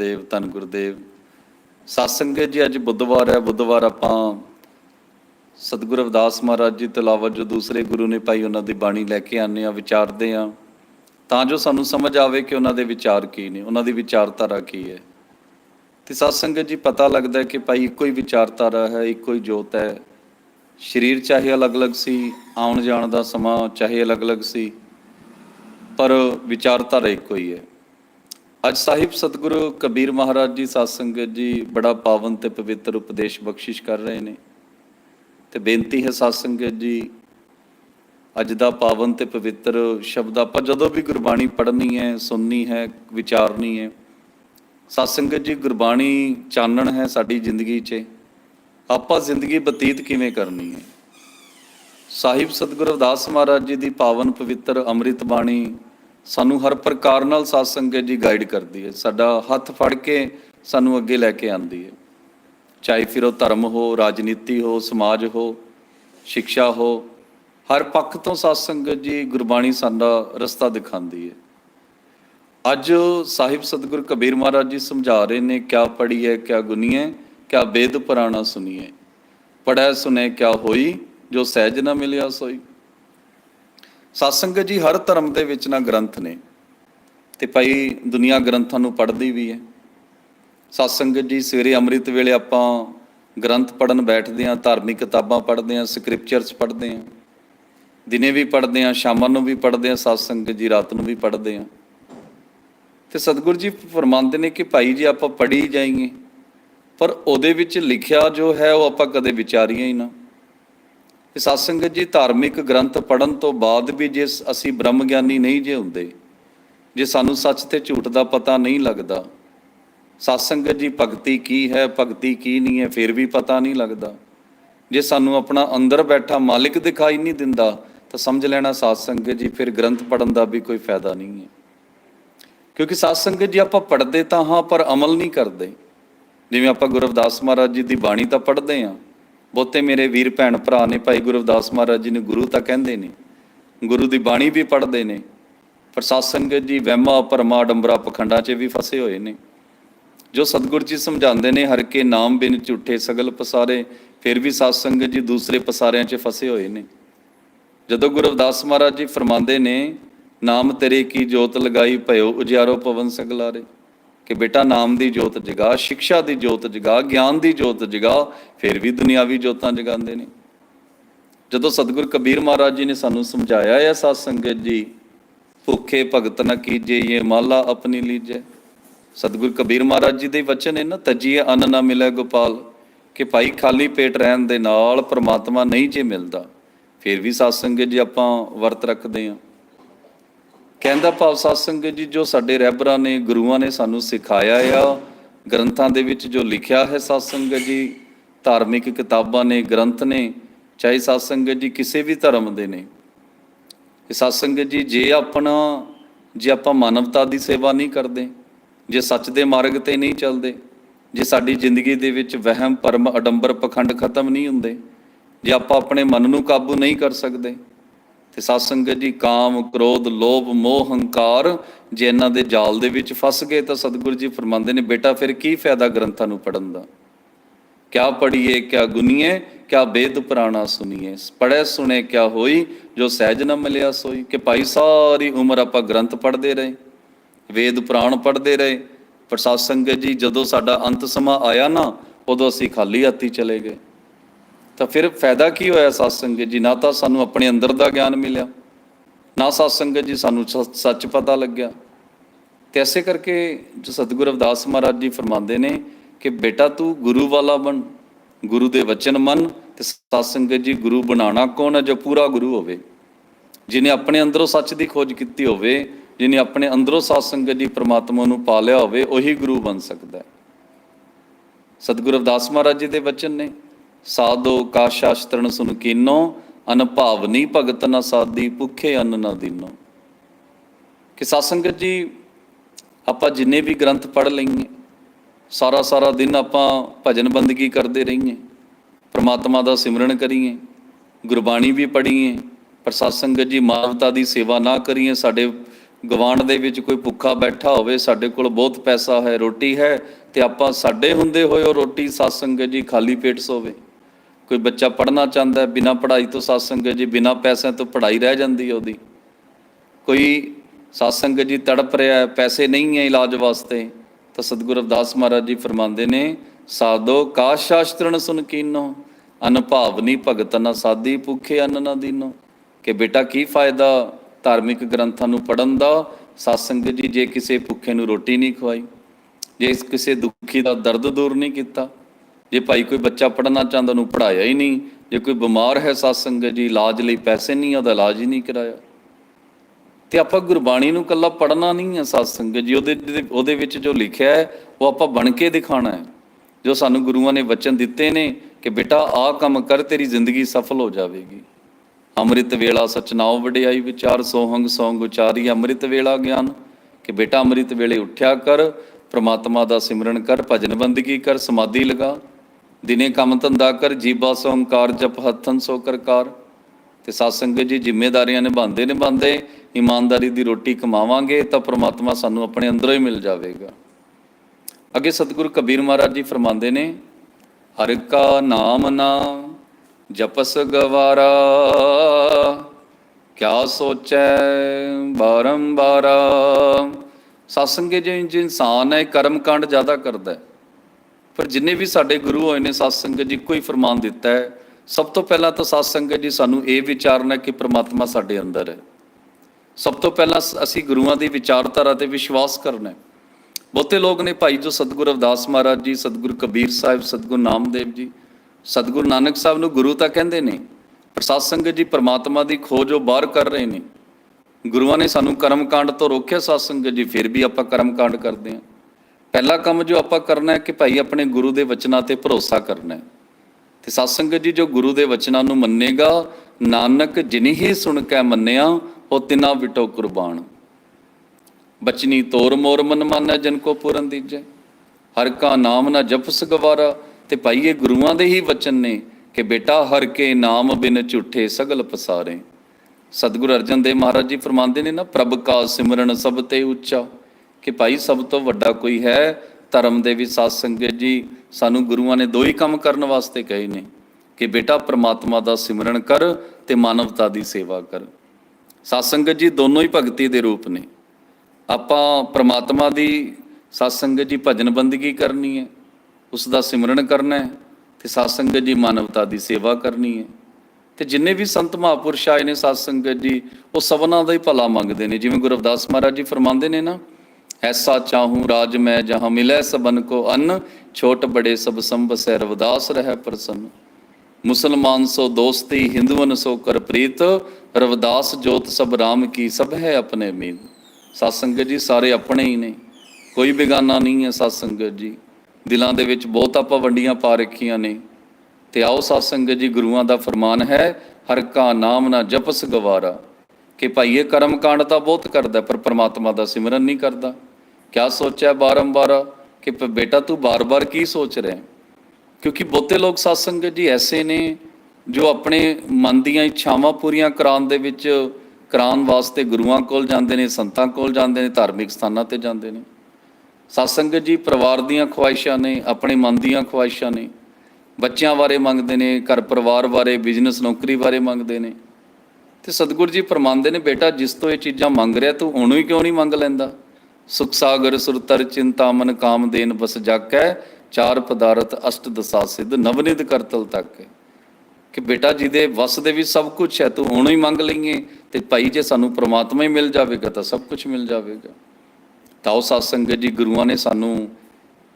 ਗੁਰਦੇਵ, ਧੰਨ ਗੁਰਦੇਵ। ਸਤਸੰਗਤ ਜੀ, ਅੱਜ ਬੁੱਧਵਾਰ ਹੈ। ਬੁੱਧਵਾਰ ਆਪਾਂ ਸਤਿਗੁਰੂ ਅਵਦਾਸ ਮਹਾਰਾਜ ਜੀ ਤੋਂ ਇਲਾਵਾ ਜੋ ਦੂਸਰੇ ਗੁਰੂ ਨੇ ਪਾਈ, ਉਹਨਾਂ ਦੀ ਬਾਣੀ ਲੈ ਕੇ ਆਨੇ ਆ ਵਿਚਾਰਦੇ ਆ ਤਾਂ ਜੋ ਸਾਨੂੰ ਸਮਝ ਆਵੇ ਕਿ ਉਹਨਾਂ ਦੇ ਵਿਚਾਰ ਕੀ ਨੇ, ਉਹਨਾਂ ਦੀ ਵਿਚਾਰਧਾਰਾ ਕੀ ਹੈ। ਤੇ ਸਤਸੰਗਤ ਜੀ, ਪਤਾ ਲੱਗਦਾ ਕਿ ਭਾਈ ਇੱਕੋ ਹੀ ਵਿਚਾਰਧਾਰਾ ਹੈ, ਇੱਕੋ ਹੀ ਜੋਤ ਹੈ। ਸਰੀਰ ਚਾਹੇ ਅਲੱਗ-ਅਲੱਗ ਸੀ ਆਉਣ ਜਾਣ ਦਾ ਸਮਾਂ ਚਾਹੇ ਅਲੱਗ-ਅਲੱਗ ਸੀ, ਪਰ ਵਿਚਾਰਧਾਰਾ ਇੱਕੋ ਹੀ ਹੈ। ਅੱਜ ਸਾਹਿਬ ਸਤਿਗੁਰੂ ਕਬੀਰ ਮਹਾਰਾਜ ਜੀ ਸਤਸੰਗਤ ਜੀ ਬੜਾ ਪਾਵਨ ਤੇ ਪਵਿੱਤਰ ਉਪਦੇਸ਼ ਬਖਸ਼ਿਸ਼ ਕਰ ਰਹੇ ਨੇ ਤੇ ਬੇਨਤੀ ਹੈ ਸਤਸੰਗਤ ਜੀ, ਅੱਜ ਦਾ ਪਾਵਨ ਤੇ ਪਵਿੱਤਰ ਸ਼ਬਦ ਆਪਾਂ ਜਦੋਂ ਵੀ ਗੁਰਬਾਣੀ ਪੜ੍ਹਨੀ ਹੈ, ਸੁਣਨੀ ਹੈ, ਵਿਚਾਰਨੀ ਹੈ ਸਤਸੰਗਤ ਜੀ ਗੁਰਬਾਣੀ ਚਾਨਣ ਹੈ ਸਾਡੀ ਜ਼ਿੰਦਗੀ 'ਚ, ਆਪਾਂ ਜ਼ਿੰਦਗੀ ਬਤੀਤ ਕਿਵੇਂ ਕਰਨੀ ਹੈ? ਸਾਹਿਬ ਸਤਿਗੁਰੂ ਅਰਦਾਸ ਮਹਾਰਾਜ ਜੀ ਦੀ ਪਾਵਨ ਪਵਿੱਤਰ ਅੰਮ੍ਰਿਤ ਬਾਣੀ ਸਾਨੂੰ ਹਰ ਪ੍ਰਕਾਰ ਨਾਲ ਸਤਸੰਗਤ ਜੀ ਗਾਈਡ ਕਰਦੀ ਹੈ। ਸਾਡਾ ਹੱਥ ਫੜ ਕੇ ਸਾਨੂੰ ਅੱਗੇ ਲੈ ਕੇ ਆਉਂਦੀ ਹੈ। ਚਾਹੇ ਫਿਰ ਉਹ ਧਰਮ ਹੋ, ਰਾਜਨੀਤੀ ਹੋ, ਸਮਾਜ ਹੋ, ਸਿੱਖਿਆ ਹੋ, ਹਰ ਪੱਖ ਤੋਂ ਸਤਸੰਗਤ ਜੀ ਗੁਰਬਾਣੀ ਸਾਡਾ ਰਸਤਾ ਦਿਖਾਉਂਦੀ ਹੈ। ਅੱਜ ਸਾਹਿਬ ਸਤਿਗੁਰ ਕਬੀਰ ਮਹਾਰਾਜ ਜੀ ਸਮਝਾ ਰਹੇ ਨੇ, ਕਿਆ ਪੜੀਏ ਕਿਆ ਗੁਨੀਏ, ਕਿਆ ਵੇਦ ਪੁਰਾਣਾ ਸੁਣੀਏ ਪੜੈ ਸੁਨੇ ਕਿਆ ਹੋਈ, ਜੋ ਸਹਿਜ ਨਾ ਮਿਲਿਆ ਸੋਈ। ਸਤਸੰਗਤ ਜੀ, ਹਰ ਧਰਮ ਦੇ ਵਿੱਚ ਨਾ ਗ੍ਰੰਥ ਨੇ। ਤੇ ਭਾਈ, ਦੁਨੀਆ ਗ੍ਰੰਥਾਂ ਨੂੰ ਪੜ੍ਹਦੀ ਵੀ ਹੈ। ਸਤਸੰਗਤ ਜੀ, ਸਵੇਰੇ ਅੰਮ੍ਰਿਤ ਵੇਲੇ ਆਪਾਂ ਗ੍ਰੰਥ ਪੜਨ ਬੈਠਦੇ ਹਾਂ, ਧਾਰਮਿਕ ਕਿਤਾਬਾਂ ਪੜ੍ਹਦੇ ਹਾਂ ਸਕ੍ਰਿਪਚਰਸ ਪੜ੍ਹਦੇ ਹਾਂ। ਦਿਨੇ ਵੀ ਪੜ੍ਹਦੇ ਹਾਂ, ਸ਼ਾਮਾਂ ਨੂੰ ਵੀ ਪੜ੍ਹਦੇ ਹਾਂ ਸਤਸੰਗਤ ਜੀ, ਰਾਤ ਨੂੰ ਵੀ ਪੜ੍ਹਦੇ ਹਾਂ। ਤੇ ਸਤਿਗੁਰੂ ਜੀ ਫਰਮਾਉਂਦੇ ਨੇ ਕਿ ਭਾਈ ਜੀ, ਆਪਾਂ ਪੜ੍ਹੀ ਜਾਈਏ। ਪਰ ਉਹਦੇ ਵਿੱਚ ਲਿਖਿਆ ਜੋ ਹੈ, ਉਹ ਆਪਾਂ ਕਦੇ ਵਿਚਾਰੀਏ ਹੀ ਨਾ। ਇਹ ਸਤਸੰਗਤ ਜੀ, ਧਾਰਮਿਕ ਗ੍ਰੰਥ ਪੜਨ ਤੋਂ ਬਾਅਦ ਵੀ ਜੇ ਅਸੀਂ ਬ੍ਰਹਮ ਗਿਆਨੀ ਨਹੀਂ ਜੇ ਹੁੰਦੇ, ਜੇ ਸਾਨੂੰ ਸੱਚ ਤੇ ਝੂਠ ਦਾ ਪਤਾ ਨਹੀਂ ਲੱਗਦਾ ਸਤਸੰਗਤ ਜੀ, ਭਗਤੀ ਕੀ ਹੈ, ਭਗਤੀ ਕੀ ਨਹੀਂ ਹੈ, ਫਿਰ ਵੀ ਪਤਾ ਨਹੀਂ ਲੱਗਦਾ। ਜੇ ਸਾਨੂੰ ਆਪਣਾ ਅੰਦਰ ਬੈਠਾ ਮਾਲਿਕ ਦਿਖਾਈ ਨਹੀਂ ਦਿੰਦਾ, ਤਾਂ ਸਮਝ ਲੈਣਾ ਸਤਸੰਗਤ ਜੀ, ਫਿਰ ਗ੍ਰੰਥ ਪੜਨ ਦਾ ਵੀ ਕੋਈ ਫਾਇਦਾ ਨਹੀਂ ਹੈ। ਕਿਉਂਕਿ ਸਤਸੰਗਤ ਜੀ, ਆਪਾਂ ਪੜ੍ਹਦੇ ਤਾਂ ਹਾਂ, ਪਰ ਅਮਲ ਨਹੀਂ ਕਰਦੇ। ਜਿਵੇਂ ਆਪਾਂ ਗੁਰੂ ਰਵਿਦਾਸ ਮਹਾਰਾਜ ਜੀ ਦੀ ਬਾਣੀ ਤਾਂ ਪੜ੍ਹਦੇ ਹਾਂ। ਬਹੁਤੇ ਮੇਰੇ ਵੀਰ ਭੈਣ ਭਰਾ ਨੇ, ਭਾਈ ਗੁਰੂ ਰਵਿਦਾਸ ਮਹਾਰਾਜ ਜੀ ਨੂੰ ਗੁਰੂ ਤਾਂ ਕਹਿੰਦੇ ਨੇ, ਗੁਰੂ ਦੀ ਬਾਣੀ ਵੀ ਪੜ੍ਹਦੇ ਨੇ, ਪਰ ਸਤਸੰਗਤ ਜੀ ਵਹਿਮਾ ਭਰਮਾ ਡੰਬਰਾ ਪਖੰਡਾਂ 'ਚ ਵੀ ਫਸੇ ਹੋਏ ਨੇ। ਜੋ ਸਤਿਗੁਰੂ ਜੀ ਸਮਝਾਉਂਦੇ ਨੇ, ਹਰ ਕੇ ਨਾਮ ਬਿਨ ਝੂਠੇ ਸਗਲ ਪਸਾਰੇ, ਫਿਰ ਵੀ ਸਤਸੰਗਤ ਜੀ ਦੂਸਰੇ ਪਸਾਰਿਆਂ 'ਚ ਫਸੇ ਹੋਏ ਨੇ। ਜਦੋਂ ਗੁਰੂ ਰਵਿਦਾਸ ਮਹਾਰਾਜ ਜੀ ਫਰਮਾਉਂਦੇ ਨੇ, ਨਾਮ ਤੇਰੇ ਕੀ ਜੋਤ ਲਗਾਈ ਭਇਓ ਉਜਿਆਰੋ ਪਵਨ ਸਗਲਾਰੇ। ਕਿ ਬੇਟਾ ਨਾਮ ਦੀ ਜੋਤ ਜਗਾ ਸਿੱਖਿਆ ਦੀ ਜੋਤ ਜਗਾ, ਗਿਆਨ ਦੀ ਜੋਤ ਜਗਾ, ਫਿਰ ਵੀ ਦੁਨਿਆਵੀ ਜੋਤਾਂ ਜਗਾਉਂਦੇ ਨੇ। ਜਦੋਂ ਸਤਿਗੁਰ ਕਬੀਰ ਮਹਾਰਾਜ ਜੀ ਨੇ ਸਾਨੂੰ ਸਮਝਾਇਆ ਹੈ ਸਤ ਸੰਗਤ ਜੀ, ਭੁੱਖੇ ਭਗਤ ਨ ਕੀਜੇ ਇਹ ਮਾਲਾ ਆਪਣੀ ਲੀਜੇ। ਸਤਿਗੁਰ ਕਬੀਰ ਮਹਾਰਾਜ ਜੀ ਦੇ ਵਚਨ ਹੈ ਨਾ, ਤਜੀਏ ਅੰਨ ਨਾ ਮਿਲੇ ਗੋਪਾਲ, ਕਿ ਭਾਈ ਖਾਲੀ ਪੇਟ ਰਹਿਣ ਦੇ ਨਾਲ ਪ੍ਰਮਾਤਮਾ ਨਹੀਂ ਜੇ ਮਿਲਦਾ। ਫਿਰ ਵੀ ਸਤ ਸੰਗਤ ਜੀ ਆਪਾਂ ਵਰਤ ਰੱਖਦੇ ਹਾਂ। ਕਹਿੰਦਾ ਭਾਵ ਸਤਸੰਗਤ ਜੀ, ਜੋ ਸਾਡੇ ਰਹਿਬਰਾਂ ਨੇ, ਗੁਰੂਆਂ ਨੇ ਸਾਨੂੰ ਸਿਖਾਇਆ ਆ, ਗ੍ਰੰਥਾਂ ਦੇ ਵਿੱਚ ਜੋ ਲਿਖਿਆ ਹੈ ਸਤਸੰਗਤ ਜੀ, ਧਾਰਮਿਕ ਕਿਤਾਬਾਂ ਨੇ, ਗ੍ਰੰਥ ਨੇ, ਚਾਹੇ ਸਤਸੰਗਤ ਜੀ ਕਿਸੇ ਵੀ ਧਰਮ ਦੇ ਨੇ। ਇਹ ਸਤਸੰਗਤ ਜੀ, ਜੇ ਆਪਣਾ, ਜੇ ਆਪਾਂ ਮਾਨਵਤਾ ਦੀ ਸੇਵਾ ਨਹੀਂ ਕਰਦੇ, ਜੇ ਸੱਚ ਦੇ ਮਾਰਗ ਤੇ ਨਹੀਂ ਚੱਲਦੇ, ਜੇ ਸਾਡੀ ਜ਼ਿੰਦਗੀ ਦੇ ਵਿੱਚ ਵਹਿਮ, ਭਰਮ, ਅਡੰਬਰ, ਪਖੰਡ ਖਤਮ ਨਹੀਂ ਹੁੰਦੇ, ਜੇ ਆਪਾਂ ਆਪਣੇ ਮਨ ਨੂੰ ਕਾਬੂ ਨਹੀਂ ਕਰ ਸਕਦੇ ਤੇ ਸਤ ਸੰਗਤ ਜੀ, ਕਾਮ, ਕ੍ਰੋਧ, ਲੋਭ, ਮੋਹ, ਹੰਕਾਰ ਜੇ ਇਹਨਾਂ ਦੇ ਜਾਲ ਦੇ ਵਿੱਚ ਫਸ ਗਏ ਤਾਂ ਸਤਿਗੁਰੂ ਜੀ ਫਰਮਾਉਂਦੇ ਨੇ, ਬੇਟਾ ਫਿਰ ਕੀ ਫਾਇਦਾ ਗ੍ਰੰਥਾਂ ਨੂੰ ਪੜਨ ਦਾ? ਕਿਆ ਪੜੀਏ ਕਿਆ ਗੁਨੀਏ, ਕਿਆ ਵੇਦ ਪੁਰਾਣਾ ਸੁਣੀਏ ਪੜੈ ਸੁਣੇ ਕਿਆ ਹੋਈ, ਜੋ ਸਹਿਜ ਨਾ ਮਿਲਿਆ ਸੋਈ। ਕਿ ਭਾਈ ਸਾਰੀ ਉਮਰ ਆਪਾਂ ਗ੍ਰੰਥ ਪੜ੍ਹਦੇ ਰਹੇ, ਵੇਦ ਪੁਰਾਣ ਪੜ੍ਹਦੇ ਰਹੇ, ਪਰ ਸਤ ਸੰਗਤ ਜੀ, ਜਦੋਂ ਸਾਡਾ ਅੰਤ ਸਮਾਂ ਆਇਆ ਨਾ, ਉਦੋਂ ਅਸੀਂ ਖਾਲੀ ਹੱਥੀ ਚਲੇ ਗਏ। ਤਾਂ ਫਿਰ ਫਾਇਦਾ ਕੀ ਹੋਇਆ ਸਤਸੰਗ ਜੀ? ਨਾ ਤਾਂ ਸਾਨੂੰ ਆਪਣੇ ਅੰਦਰ ਦਾ ਗਿਆਨ ਮਿਲਿਆ, ਨਾ ਸਤਸੰਗਤ ਜੀ ਸਾਨੂੰ ਸ- ਸੱਚ ਪਤਾ ਲੱਗਿਆ। ਤੇ ਐਸੇ ਕਰਕੇ ਜੋ ਸਤਿਗੁਰੂ ਅਵਦਾਸ ਮਹਾਰਾਜ ਜੀ ਫਰਮਾਉਂਦੇ ਨੇ ਕਿ ਬੇਟਾ ਤੂੰ ਗੁਰੂ ਵਾਲਾ ਬਣ, ਗੁਰੂ ਦੇ ਵਚਨ ਮੰਨ ਤੇ ਸਤਸੰਗਤ ਜੀ ਗੁਰੂ ਬਣਾਉਣਾ ਕੌਣ ਹੈ ਜੋ ਪੂਰਾ ਗੁਰੂ ਹੋਵੇ? ਜਿਨੇ ਆਪਣੇ ਅੰਦਰੋਂ ਸੱਚ ਦੀ ਖੋਜ ਕੀਤੀ ਹੋਵੇ ਜਿਨੇ ਆਪਣੇ ਅੰਦਰੋਂ ਸਤਸੰਗਤ ਜੀ ਪ੍ਰਮਾਤਮਾ ਨੂੰ ਪਾ ਲਿਆ ਹੋਵੇ, ਉਹੀ ਗੁਰੂ ਬਣ ਸਕਦਾ ਹੈ। ਸਤਿਗੁਰੂ ਅਵਦਾਸ ਮਹਾਰਾਜ ਜੀ ਦੇ ਵਚਨ ਨੇ। ਸਾਧੋ ਕਾ ਸ਼ਾਸਤਰਨ ਸੁਨ ਕੀਨੋ ਅਨਭਾਵਨੀ ਭਗਤ ਨ ਸਾਦੀ, ਭੁੱਖੇ ਅੰਨ ਨ ਦਿਨੋ। ਕਿ ਸਤਸੰਗਤ ਜੀ, ਆਪਾਂ ਜਿੰਨੇ ਵੀ ਗ੍ਰੰਥ ਪੜ੍ਹ ਲਈਏ, ਸਾਰਾ ਸਾਰਾ ਦਿਨ ਆਪਾਂ ਭਜਨ ਬੰਦਗੀ ਕਰਦੇ ਰਹੀਏ, ਪ੍ਰਮਾਤਮਾ ਦਾ ਸਿਮਰਨ ਕਰੀਏ, ਗੁਰਬਾਣੀ ਵੀ ਪੜ੍ਹੀਏ, ਪਰ ਸਤਸੰਗਤ ਜੀ ਮਾਨਵਤਾ ਦੀ ਸੇਵਾ ਨਾ ਕਰੀਏ, ਸਾਡੇ ਗਵਾਂਡ ਦੇ ਵਿੱਚ ਕੋਈ ਭੁੱਖਾ ਬੈਠਾ ਹੋਵੇ, ਸਾਡੇ ਕੋਲ ਬਹੁਤ ਪੈਸਾ ਹੈ, ਰੋਟੀ ਹੈ, ਤੇ ਆਪਾਂ ਸਾਡੇ ਹੁੰਦੇ ਹੋਏ ਉਹ ਰੋਟੀ ਸਤਸੰਗ ਜੀ ਖਾਲੀ ਪੇਟ ਸੋਵੇ। ਕੋਈ ਬੱਚਾ ਪੜ੍ਹਨਾ ਚਾਹੁੰਦਾ ਹੈ, ਬਿਨਾਂ ਪੜ੍ਹਾਈ ਤੋਂ ਸਤਸੰਗ ਜੀ, ਬਿਨਾਂ ਪੈਸਿਆਂ ਤੋਂ ਪੜ੍ਹਾਈ ਰਹਿ ਜਾਂਦੀ ਹੈ ਉਹਦੀ। ਕੋਈ ਸਤਸੰਗ ਜੀ ਤੜਪ ਰਿਹਾ ਹੈ, ਪੈਸੇ ਨਹੀਂ ਹੈ ਇਲਾਜ ਵਾਸਤੇ, ਤਾਂ ਸਤਿਗੁਰ ਅਵਦਾਸ ਮਹਾਰਾਜ ਜੀ ਫਰਮਾਉਂਦੇ ਨੇ, ਸਾਧੋ ਕਾ ਸ਼ਾਸਤਰਣ ਸੁਨ ਕੀਨੋ ਅਨੁਭਾਵਨੀ ਭਗਤ ਨਾ ਸਾਦੀ ਭੁੱਖੇ ਅੰਨ ਨਾ ਦੀਨੋ। ਕਿ ਬੇਟਾ ਕੀ ਫਾਇਦਾ ਧਾਰਮਿਕ ਗ੍ਰੰਥਾਂ ਨੂੰ ਪੜਨ ਦਾ? ਸਤਸੰਗ ਜੀ, ਜੇ ਕਿਸੇ ਭੁੱਖੇ ਨੂੰ ਰੋਟੀ ਨਹੀਂ ਖਵਾਈ, ਜੇ ਕਿਸੇ ਦੁਖੀ ਦਾ ਦਰਦ ਦੂਰ ਨਹੀਂ ਕੀਤਾ ਜੇ ਭਾਈ ਕੋਈ ਬੱਚਾ ਪੜਨਾ ਚਾਹੁੰਦਾ ਉਹਨੂੰ ਪੜਾਇਆ ਹੀ ਨਹੀਂ, ਜੇ ਕੋਈ ਬਿਮਾਰ ਹੈ ਸਤਸੰਗ ਜੀ, ਇਲਾਜ ਲਈ ਪੈਸੇ ਨਹੀਂ, ਉਹਦਾ ਇਲਾਜ ਹੀ ਨਹੀਂ ਕਰਾਇਆ। ਤੇ ਆਪਾਂ ਗੁਰਬਾਣੀ ਨੂੰ ਕੱਲਾ ਪੜਨਾ ਨਹੀਂ ਹੈ ਸਤਸੰਗ ਜੀ, ਉਹਦੇ ਉਹਦੇ ਵਿੱਚ ਜੋ ਲਿਖਿਆ ਹੈ, ਉਹ ਆਪਾਂ ਬਣ ਕੇ ਦਿਖਾਣਾ ਹੈ। ਜੋ ਸਾਨੂੰ ਗੁਰੂਆਂ ਨੇ ਵਚਨ ਦਿੱਤੇ ਨੇ ਕਿ ਬੇਟਾ, ਆਹ ਕੰਮ ਕਰ, ਤੇਰੀ ਜ਼ਿੰਦਗੀ ਸਫਲ ਹੋ ਜਾਵੇਗੀ। ਅੰਮ੍ਰਿਤ ਵੇਲਾ ਸਚਨਾਉ ਵਡਿਆਈ ਵਿਚਾਰ, ਸੋਹੰਗ ਸੋਹੰਗ ਉਚਾਰੀ, ਅੰਮ੍ਰਿਤ ਵੇਲਾ ਗਿਆਨ। ਕਿ ਬੇਟਾ ਅੰਮ੍ਰਿਤ ਵੇਲੇ ਉੱਠਿਆ ਕਰ, ਪ੍ਰਮਾਤਮਾ ਦਾ ਸਿਮਰਨ ਕਰ, ਭਜਨ ਬੰਦਗੀ ਕਰ, ਸਮਾਧੀ ਲਗਾ। ਦਿਨੇ ਕੰਮ ਧੰਦਾ ਕਰ ਜੀਬਾ ਸੋ ਓੰਕਾਰ ਜਪ ਹੱਥਨ ਸੋ ਕਰਕਾਰ। ਤੇ ਸਾਧ ਸੰਗਤ ਜੀ ਜ਼ਿੰਮੇਵਾਰੀਆਂ ਨਿਭਾਉਂਦੇ ਨਿਭਾਉਂਦੇ ਇਮਾਨਦਾਰੀ ਦੀ ਰੋਟੀ ਕਮਾਵਾਂਗੇ ਤਾਂ ਪ੍ਰਮਾਤਮਾ ਸਾਨੂੰ ਆਪਣੇ ਅੰਦਰੋਂ ਹੀ ਮਿਲ ਜਾਵੇਗਾ। ਅੱਗੇ ਸਤਿਗੁਰੂ ਕਬੀਰ ਮਹਾਰਾਜ ਜੀ ਫਰਮਾਉਂਦੇ ਨੇ, ਹਰ ਕਾ ਨਾਮ ਨਾ ਜਪਸ ਗਵਾਰਾ, ਕਿਆ ਸੋਚੈ ਬਾਰੰਬਾਰਾ। ਸਤਸੰਗੇ ਜੋ ਇੰਜ ਇਨਸਾਨ ਹੈ, ਕਰਮ ਕਾਂਡ ਜ਼ਿਆਦਾ ਕਰਦਾ ਹੈ। ਪਰ ਜਿੰਨੇ ਵੀ ਸਾਡੇ ਗੁਰੂ ਹੋਏ ਨੇ ਸਤਸੰਗਤ ਜੀ ਕੋਈ ਫਰਮਾਨ ਦਿੱਤਾ ਹੈ। ਸਭ ਤੋਂ ਪਹਿਲਾਂ ਤਾਂ ਸਤਸੰਗਤ ਜੀ, ਸਾਨੂੰ ਇਹ ਵਿਚਾਰਨਾ ਕਿ ਪ੍ਰਮਾਤਮਾ ਸਾਡੇ ਅੰਦਰ ਹੈ। ਸਭ ਤੋਂ ਪਹਿਲਾਂ ਸ- ਅਸੀਂ ਗੁਰੂਆਂ ਦੀ ਵਿਚਾਰਧਾਰਾ ਤੇ ਵਿਸ਼ਵਾਸ ਕਰਨਾ ਹੈ। ਬਹੁਤੇ ਲੋਕ ਨੇ ਭਾਈ ਜੋ ਸਤਿਗੁਰ ਰਵਿਦਾਸ ਮਹਾਰਾਜ ਜੀ, ਸਤਿਗੁਰੂ ਕਬੀਰ ਸਾਹਿਬ, ਸਤਿਗੁਰੂ ਨਾਮਦੇਵ ਜੀ, ਸਤਿਗੁਰੂ ਨਾਨਕ ਸਾਹਿਬ ਨੂੰ ਗੁਰੂ ਤਾਂ ਕਹਿੰਦੇ ਨੇ, ਪਰ ਸਤਸੰਗਤ ਜੀ ਪ੍ਰਮਾਤਮਾ ਦੀ ਖੋਜ ਉਹ ਬਾਹਰ ਕਰ ਰਹੇ ਨੇ। ਗੁਰੂਆਂ ਨੇ ਸਾਨੂੰ ਕਰਮਕਾਂਡ ਤੋਂ ਰੋਕਿਆ ਸਤਸੰਗਤ ਜੀ, ਫਿਰ ਵੀ ਆਪਾਂ ਕਰਮਕਾਂਡ ਕਰਦੇ ਹਾਂ। ਪਹਿਲਾ ਕੰਮ ਜੋ ਆਪਾਂ ਕਰਨਾ ਹੈ ਕਿ ਭਾਈ ਆਪਣੇ ਗੁਰੂ ਦੇ ਵਚਨਾਂ ਤੇ ਭਰੋਸਾ ਕਰਨਾ ਹੈ। ਤੇ ਸਤਸੰਗਤ ਜੀ ਜੋ ਗੁਰੂ ਦੇ ਵਚਨਾਂ ਨੂੰ ਮੰਨੇਗਾ, ਨਾਨਕ ਜਿਨੀ ਹੀ ਸੁਣ ਕੇ ਮੰਨਿਆ, ਉਹ ਤਿਨਾ ਵਿਟੋ ਕੁਰਬਾਨ। ਬਚਨੀ ਤੋਰ ਮੋਰ ਮਨ ਮਾਨੈ ਜਨ ਕੋ ਪੂਰਨ ਦੀਜੈ। ਹਰ ਕਾ ਨਾਮ ਨਾ ਜਪਸ ਗਵਾਰਾ ਤੇ ਭਾਈ ਇਹ ਗੁਰੂਆਂ ਦੇ ਹੀ ਵਚਨ ਨੇ ਕਿ ਬੇਟਾ, ਹਰ ਕੇ ਨਾਮ ਬਿਨ ਝੂਠੇ ਸਗਲ ਪਸਾਰੇ। ਸਤਿਗੁਰੂ ਅਰਜਨ ਦੇਵ ਮਹਾਰਾਜ ਜੀ ਫਰਮਾਉਂਦੇ ਨੇ ਨਾ, ਪ੍ਰਭ ਕਾ ਸਿਮਰਨ ਸਭ ਤੇ ਉੱਚਾ। ਕਿ ਭਾਈ ਸਭ ਤੋਂ ਵੱਡਾ ਕੋਈ ਹੈ, ਧਰਮ ਦੇ ਵਿੱਚ ਸਾਧ ਸੰਗਤ ਜੀ, ਸਾਨੂੰ ਗੁਰੂਆਂ ਨੇ ਦੋ ਹੀ ਕੰਮ ਕਰਨ ਵਾਸਤੇ ਕਹੇ ਨੇ, ਕਿ ਬੇਟਾ ਪ੍ਰਮਾਤਮਾ ਦਾ ਸਿਮਰਨ ਕਰ ਤੇ ਮਾਨਵਤਾ ਦੀ ਸੇਵਾ ਕਰ। ਸਾਧ ਸੰਗਤ ਜੀ ਦੋਨੋਂ ਹੀ ਭਗਤੀ ਦੇ ਰੂਪ ਨੇ। ਆਪਾਂ ਪ੍ਰਮਾਤਮਾ ਦੀ ਸਾਧ ਸੰਗਤ ਜੀ ਭਜਨ ਬੰਦਗੀ ਕਰਨੀ ਹੈ, ਉਸ ਦਾ ਸਿਮਰਨ ਕਰਨਾ ਹੈ ਤੇ ਸਾਧ ਸੰਗਤ ਜੀ ਮਾਨਵਤਾ ਦੀ ਸੇਵਾ ਕਰਨੀ ਹੈ। ਤੇ ਜਿੰਨੇ ਵੀ ਸੰਤ ਮਹਾਪੁਰਸ਼ ਆਏ ਨੇ ਸਾਧ ਸੰਗਤ ਜੀ, ਉਹ ਸਭਨਾਂ ਦਾ ਹੀ ਭਲਾ ਮੰਗਦੇ ਨੇ। ਜਿਵੇਂ ਗੁਰੂ ਅਵਦਾਸ ਮਹਾਰਾਜ ਜੀ ਫਰਮਾਉਂਦੇ ਨੇ ਨਾ ਐਸਾ ਚਾਹੂੰ ਰਾਜ ਮੈਂ ਜਹਾਂ ਮਿਲੈ ਸਬਨ ਕੋ ਅੰਨ, ਛੋਟ ਬੜੇ ਸਭ ਸੰਭਸੈ ਰਵਿਦਾਸ ਰਹਿ ਪ੍ਰਸੰਨ। ਮੁਸਲਮਾਨ ਸੋ ਦੋਸਤੀ ਹਿੰਦੂਨ ਸੋ ਕਰ ਪ੍ਰੀਤ, ਰਵਿਦਾਸ ਜੋਤ ਸਭ ਰਾਮ ਕੀ ਸਭ ਹੈ ਆਪਣੇ ਮੀਤ ਸਤ ਸੰਗਤ ਜੀ, ਸਾਰੇ ਆਪਣੇ ਹੀ ਨੇ। ਕੋਈ ਬੇਗਾਨਾ ਨਹੀਂ ਹੈ ਸਤ ਸੰਗਤ ਜੀ। ਦਿਲਾਂ ਦੇ ਵਿੱਚ ਬਹੁਤ ਆਪਾਂ ਵੰਡੀਆਂ ਪਾ ਰੱਖੀਆਂ ਨੇ। ਤੇ ਆਓ ਸਤ ਸੰਗਤ ਜੀ, ਗੁਰੂਆਂ ਦਾ ਫਰਮਾਨ ਹੈ, ਹਰ ਕਾ ਨਾਮ ਨਾ ਜਪਸ ਗਵਾਰਾ। ਕਿ ਭਾਈ ਇਹ ਕਰਮ ਕਾਂਡ ਤਾਂ ਬਹੁਤ ਕਰਦਾ, ਪਰ ਪ੍ਰਮਾਤਮਾ ਦਾ ਸਿਮਰਨ ਨਹੀਂ ਕਰਦਾ। ਕਿਆ ਸੋਚਿਆ ਬਾਰੰਬਾਰ ਕਿ ਪ- ਬੇਟਾ ਤੂੰ ਬਾਰ-ਬਾਰ ਕੀ ਸੋਚ ਰਿਹਾ ਕਿਉਂਕਿ ਬਹੁਤੇ ਲੋਕ ਸਤਸੰਗਤ ਜੀ ਐਸੇ ਨੇ ਜੋ ਆਪਣੇ ਮਨ ਦੀਆਂ ਇੱਛਾਵਾਂ ਪੂਰੀਆਂ ਕਰਾਉਣ ਦੇ ਵਿੱਚ ਕਰਾਉਣ ਵਾਸਤੇ ਗੁਰੂਆਂ ਕੋਲ ਜਾਂਦੇ ਨੇ, ਸੰਤਾਂ ਕੋਲ ਜਾਂਦੇ ਨੇ, ਧਾਰਮਿਕ ਸਥਾਨਾਂ ਤੇ ਜਾਂਦੇ ਨੇ। ਸਤਸੰਗਤ ਜੀ ਪਰਿਵਾਰ ਦੀਆਂ ਖੁਆਇਸ਼ਾਂ ਨੇ, ਆਪਣੇ ਮਨ ਦੀਆਂ ਖੁਆਇਸ਼ਾਂ ਨੇ। ਬੱਚਿਆਂ ਬਾਰੇ ਮੰਗਦੇ ਨੇ, ਘਰ ਪਰਿਵਾਰ ਬਾਰੇ, ਬਿਜ਼ਨਸ, ਨੌਕਰੀ ਬਾਰੇ ਮੰਗਦੇ ਨੇ। ਤੇ ਸਤਿਗੁਰੂ ਜੀ ਫਰਮਾਉਂਦੇ ਨੇ, ਬੇਟਾ, ਜਿਸ ਤੋਂ ਇਹ ਚੀਜ਼ਾਂ ਮੰਗ ਰਿਹਾ, ਤੂੰ ਉਹਨੂੰ ਹੀ ਕਿਉਂ ਨਹੀਂ ਮੰਗ ਲੈਂਦਾ? ਸੁਖ ਸਾਗਰ ਸੁਰਤਰ ਚਿੰਤਾ ਮਨ ਕਾਮ ਦੇਨ ਬਸ ਜਾਕੈ, ਚਾਰ ਪਦਾਰਥ ਅਸ਼ਟ ਦਸਾ ਸਿੱਧ, ਨਵਨਿਧ ਕਰਤਲ ਤੱਕ ਕਿ ਬੇਟਾ ਜੀ ਦੇ ਵਸ ਦੇ ਵੀ ਸਭ ਕੁਝ ਹੈ, ਤੂੰ ਉਹਨੂੰ ਹੀ ਮੰਗ ਲਈਏ, ਤੇ ਭਾਈ ਜੇ ਸਾਨੂੰ ਪ੍ਰਮਾਤਮਾ ਹੀ ਮਿਲ ਜਾਵੇਗਾ, ਤਾਂ ਸਭ ਕੁਝ ਮਿਲ ਜਾਵੇਗਾ। ਤਾਂ ਉਹ ਸਤ ਸੰਗਤ ਜੀ, ਗੁਰੂਆਂ ਨੇ ਸਾਨੂੰ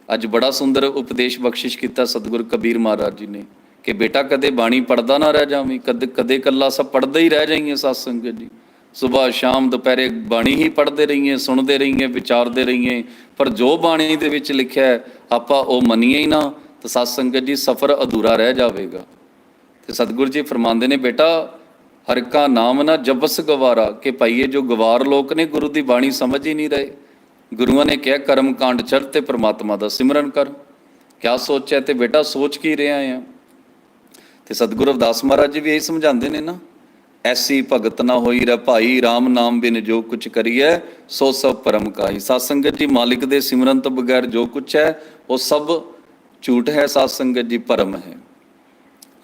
ਅੱਜ ਬੜਾ ਸੁੰਦਰ ਉਪਦੇਸ਼ ਬਖਸ਼ਿਸ਼ ਕੀਤਾ ਸਤਿਗੁਰੂ ਕਬੀਰ ਮਹਾਰਾਜ ਜੀ ਨੇ, ਕਿ ਬੇਟਾ ਕਦੇ ਬਾਣੀ ਪੜਦਾ ਨਾ ਰਹਿ ਜਾਵੀਂ ਕਦੇ ਕਦੇ ਕੱਲਾ ਸਭ ਪੜਦੇ ਹੀ ਰਹਿ ਜਾਈਏ ਸਤ ਸੰਗਤ ਜੀ। ਸਵੇਰ ਸ਼ਾਮ ਦੁਪਹਿਰੇ ਬਾਣੀ ਹੀ ਪੜ੍ਹਦੇ ਰਹੀਏ, ਸੁਣਦੇ ਰਹੀਏ, ਵਿਚਾਰਦੇ ਰਹੀਏ। ਪਰ ਜੋ ਬਾਣੀ ਦੇ ਵਿੱਚ ਲਿਖਿਆ ਹੈ, ਆਪਾਂ ਉਹ ਮੰਨੀਏ ਹੀ ਨਾ, ਤਾਂ ਸਤ ਸੰਗਤ ਜੀ ਸਫ਼ਰ ਅਧੂਰਾ ਰਹਿ ਜਾਵੇਗਾ। ਤੇ ਸਤਿਗੁਰੂ ਜੀ ਫਰਮਾਉਂਦੇ ਨੇ, ਬੇਟਾ, ਹਰ ਕਾ ਨਾਮ ਨਾ ਜਪਸ ਗਵਾਰਾ, ਕਿ ਭਾਈਏ ਜੋ ਗਵਾਰ ਲੋਕ ਨੇ, ਗੁਰੂ ਦੀ ਬਾਣੀ ਸਮਝ ਹੀ ਨਹੀਂ ਰਹੇ। ਗੁਰੂਆਂ ਨੇ ਕਿਹਾ, ਕਰਮ ਕਾਂਡ ਚੜ ਤੇ ਪ੍ਰਮਾਤਮਾ ਦਾ ਸਿਮਰਨ ਕਰ। ਕਿਆ ਸੋਚਿਆ ਤੇ ਬੇਟਾ, ਸੋਚ ਕੀ ਰਿਹਾ ਆ? ਤੇ ਸਤਿਗੁਰੂ ਅਵਦਾਸ ਮਹਾਰਾਜ ਜੀ ਵੀ ਇਹੀ ਸਮਝਾਉਂਦੇ ਨੇ ਨਾ ਐਸੀ ਭਗਤ ਨਾ ਹੋਈ ਰ ਭਾਈ RAM ਨਾਮ ਬਿਨ ਜੋ ਕੁਛ ਕਰੀਐ, ਸੋ ਸਭ ਪਰਮ ਕਾਈ ਸਾਧ ਸੰਗਤ ਜੀ, ਮਾਲਿਕ ਦੇ ਸਿਮਰਨ ਤੋਂ ਬਗੈਰ ਜੋ ਕੁਛ ਹੈ, ਉਹ ਸਭ ਝੂਠ ਹੈ, ਸਾਧ ਸੰਗਤ ਜੀ ਪਰਮ ਹੈ।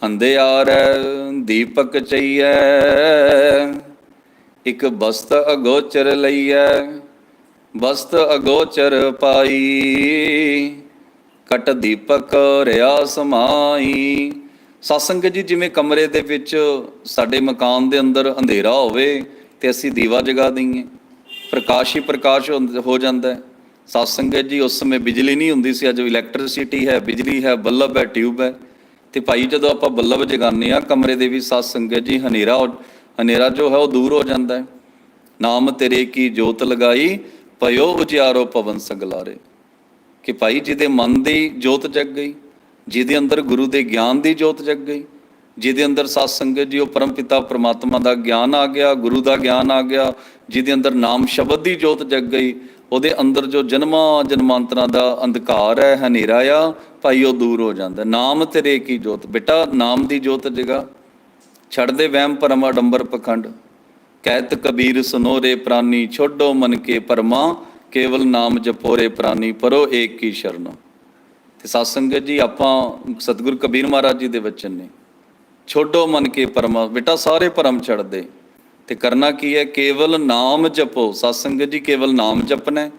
ਅੰਧਿਆਰ, ਦੀਪਕ ਚਈਐ, ਇੱਕ ਬਸਤ ਅਗੋਚਰ ਲਈਐ, ਬਸਤ ਅਗੋਚਰ ਪਾਈ, ਕਟ ਦੀਪਕ ਰਿਆ ਸਮਾਈ ਸਤਸੰਗ ਜੀ, ਜਿਵੇਂ ਕਮਰੇ ਦੇ ਵਿੱਚ ਸਾਡੇ ਮਕਾਨ ਦੇ ਅੰਦਰ ਅੰਧੇਰਾ ਹੋਵੇ ਤੇ ਅਸੀਂ ਦੀਵਾ ਜਗਾ ਦਈਏ, ਪ੍ਰਕਾਸ਼ ਹੀ ਪ੍ਰਕਾਸ਼ ਹੁੰਦ- ਹੋ ਜਾਂਦਾ ਹੈ। ਸਤਸੰਗਤ ਜੀ, ਉਸ ਸਮੇਂ ਬਿਜਲੀ ਨਹੀਂ ਹੁੰਦੀ ਸੀ, ਅੱਜ ਇਲੈਕਟ੍ਰਿਸਿਟੀ ਹੈ, ਬਿਜਲੀ ਹੈ, ਬੱਲਬ ਹੈ ਟਿਊਬ ਹੈ। ਤੇ ਭਾਈ ਜਦੋਂ ਆਪਾਂ ਬੱਲਬ ਜਗਾਉਂਦੇ ਆ ਕਮਰੇ ਦੇ ਵੀ ਸਤਸੰਗ ਜੀ, ਹਨੇਰਾ ਹੋ- ਹਨੇਰਾ ਜੋ ਹੈ ਉਹ ਦੂਰ ਹੋ ਜਾਂਦਾ ਹੈ। ਨਾਮ ਤੇਰੇ ਕੀ ਜੋਤ ਲਗਾਈ ਪਇਓ ਉਚਿਆਰੋ ਪਵਨ ਸੰਗਲਾਰੇ। ਕਿ ਭਾਈ ਜਿਹਦੇ ਮਨ ਦੀ ਜੋਤ ਜਗ ਗਈ ਜਿਹਦੇ ਅੰਦਰ ਗੁਰੂ ਦੇ ਗਿਆਨ ਦੀ ਜੋਤ ਜਗ ਗਈ, ਜਿਹਦੇ ਅੰਦਰ ਸਤ ਸੰਗਤ ਜੀ, ਉਹ ਪਰਮ ਪਿਤਾ ਪ੍ਰਮਾਤਮਾ ਦਾ ਗਿਆਨ ਆ ਗਿਆ, ਗੁਰੂ ਦਾ ਗਿਆਨ ਆ ਗਿਆ, ਜਿਹਦੇ ਅੰਦਰ ਨਾਮ ਸ਼ਬਦ ਦੀ ਜੋਤ ਜਗ ਗਈ, ਉਹਦੇ ਅੰਦਰ ਜੋ ਜਨਮਾਂ ਜਨਮਾਂਤਰਾਂ ਦਾ ਅੰਧਕਾਰ ਹੈ, ਹਨੇਰਾ ਆ, ਭਾਈ ਉਹ ਦੂਰ ਹੋ ਜਾਂਦਾ। ਨਾਮ ਤੇਰੇ ਕੀ ਜੋਤ? ਬੇਟਾ, ਨਾਮ ਦੀ ਜੋਤ ਜਗਾ। ਛੱਡ ਦੇ ਵਹਿਮ ਭਰਮ, ਅਡੰਬਰ ਪਖੰਡ। ਕਹਿਤ ਕਬੀਰ ਸੁਨੋਰੇ ਪ੍ਰਾਨੀ, ਛੋਡੋ ਮਨ ਕੇ ਪਰਮਾ, ਕੇਵਲ ਨਾਮ ਜਪੋਰੇ ਪ੍ਰਾਨੀ, ਪਰੋ ਏਕ ਕੀ ਸ਼ਰਨ। ਤੇ ਸਾਧ ਸੰਗਤ ਜੀ, ਆਪਾਂ ਸਤਿਗੁਰ ਕਬੀਰ ਮਹਾਰਾਜ ਜੀ ਦੇ ਵਚਨ ਨੇ। ਛੋਡੋ ਮਨ ਕੇ ਪਰਮਾ, ਬੇਟਾ ਸਾਰੇ ਭਰਮ ਛੱਡ ਦੇ ਤੇ ਕਰਨਾ ਕੀ ਹੈ? ਕੇਵਲ ਨਾਮ ਜਪੋ। ਸਾਧ ਸੰਗਤ ਜੀ, ਕੇਵਲ ਨਾਮ ਜਪਣਾ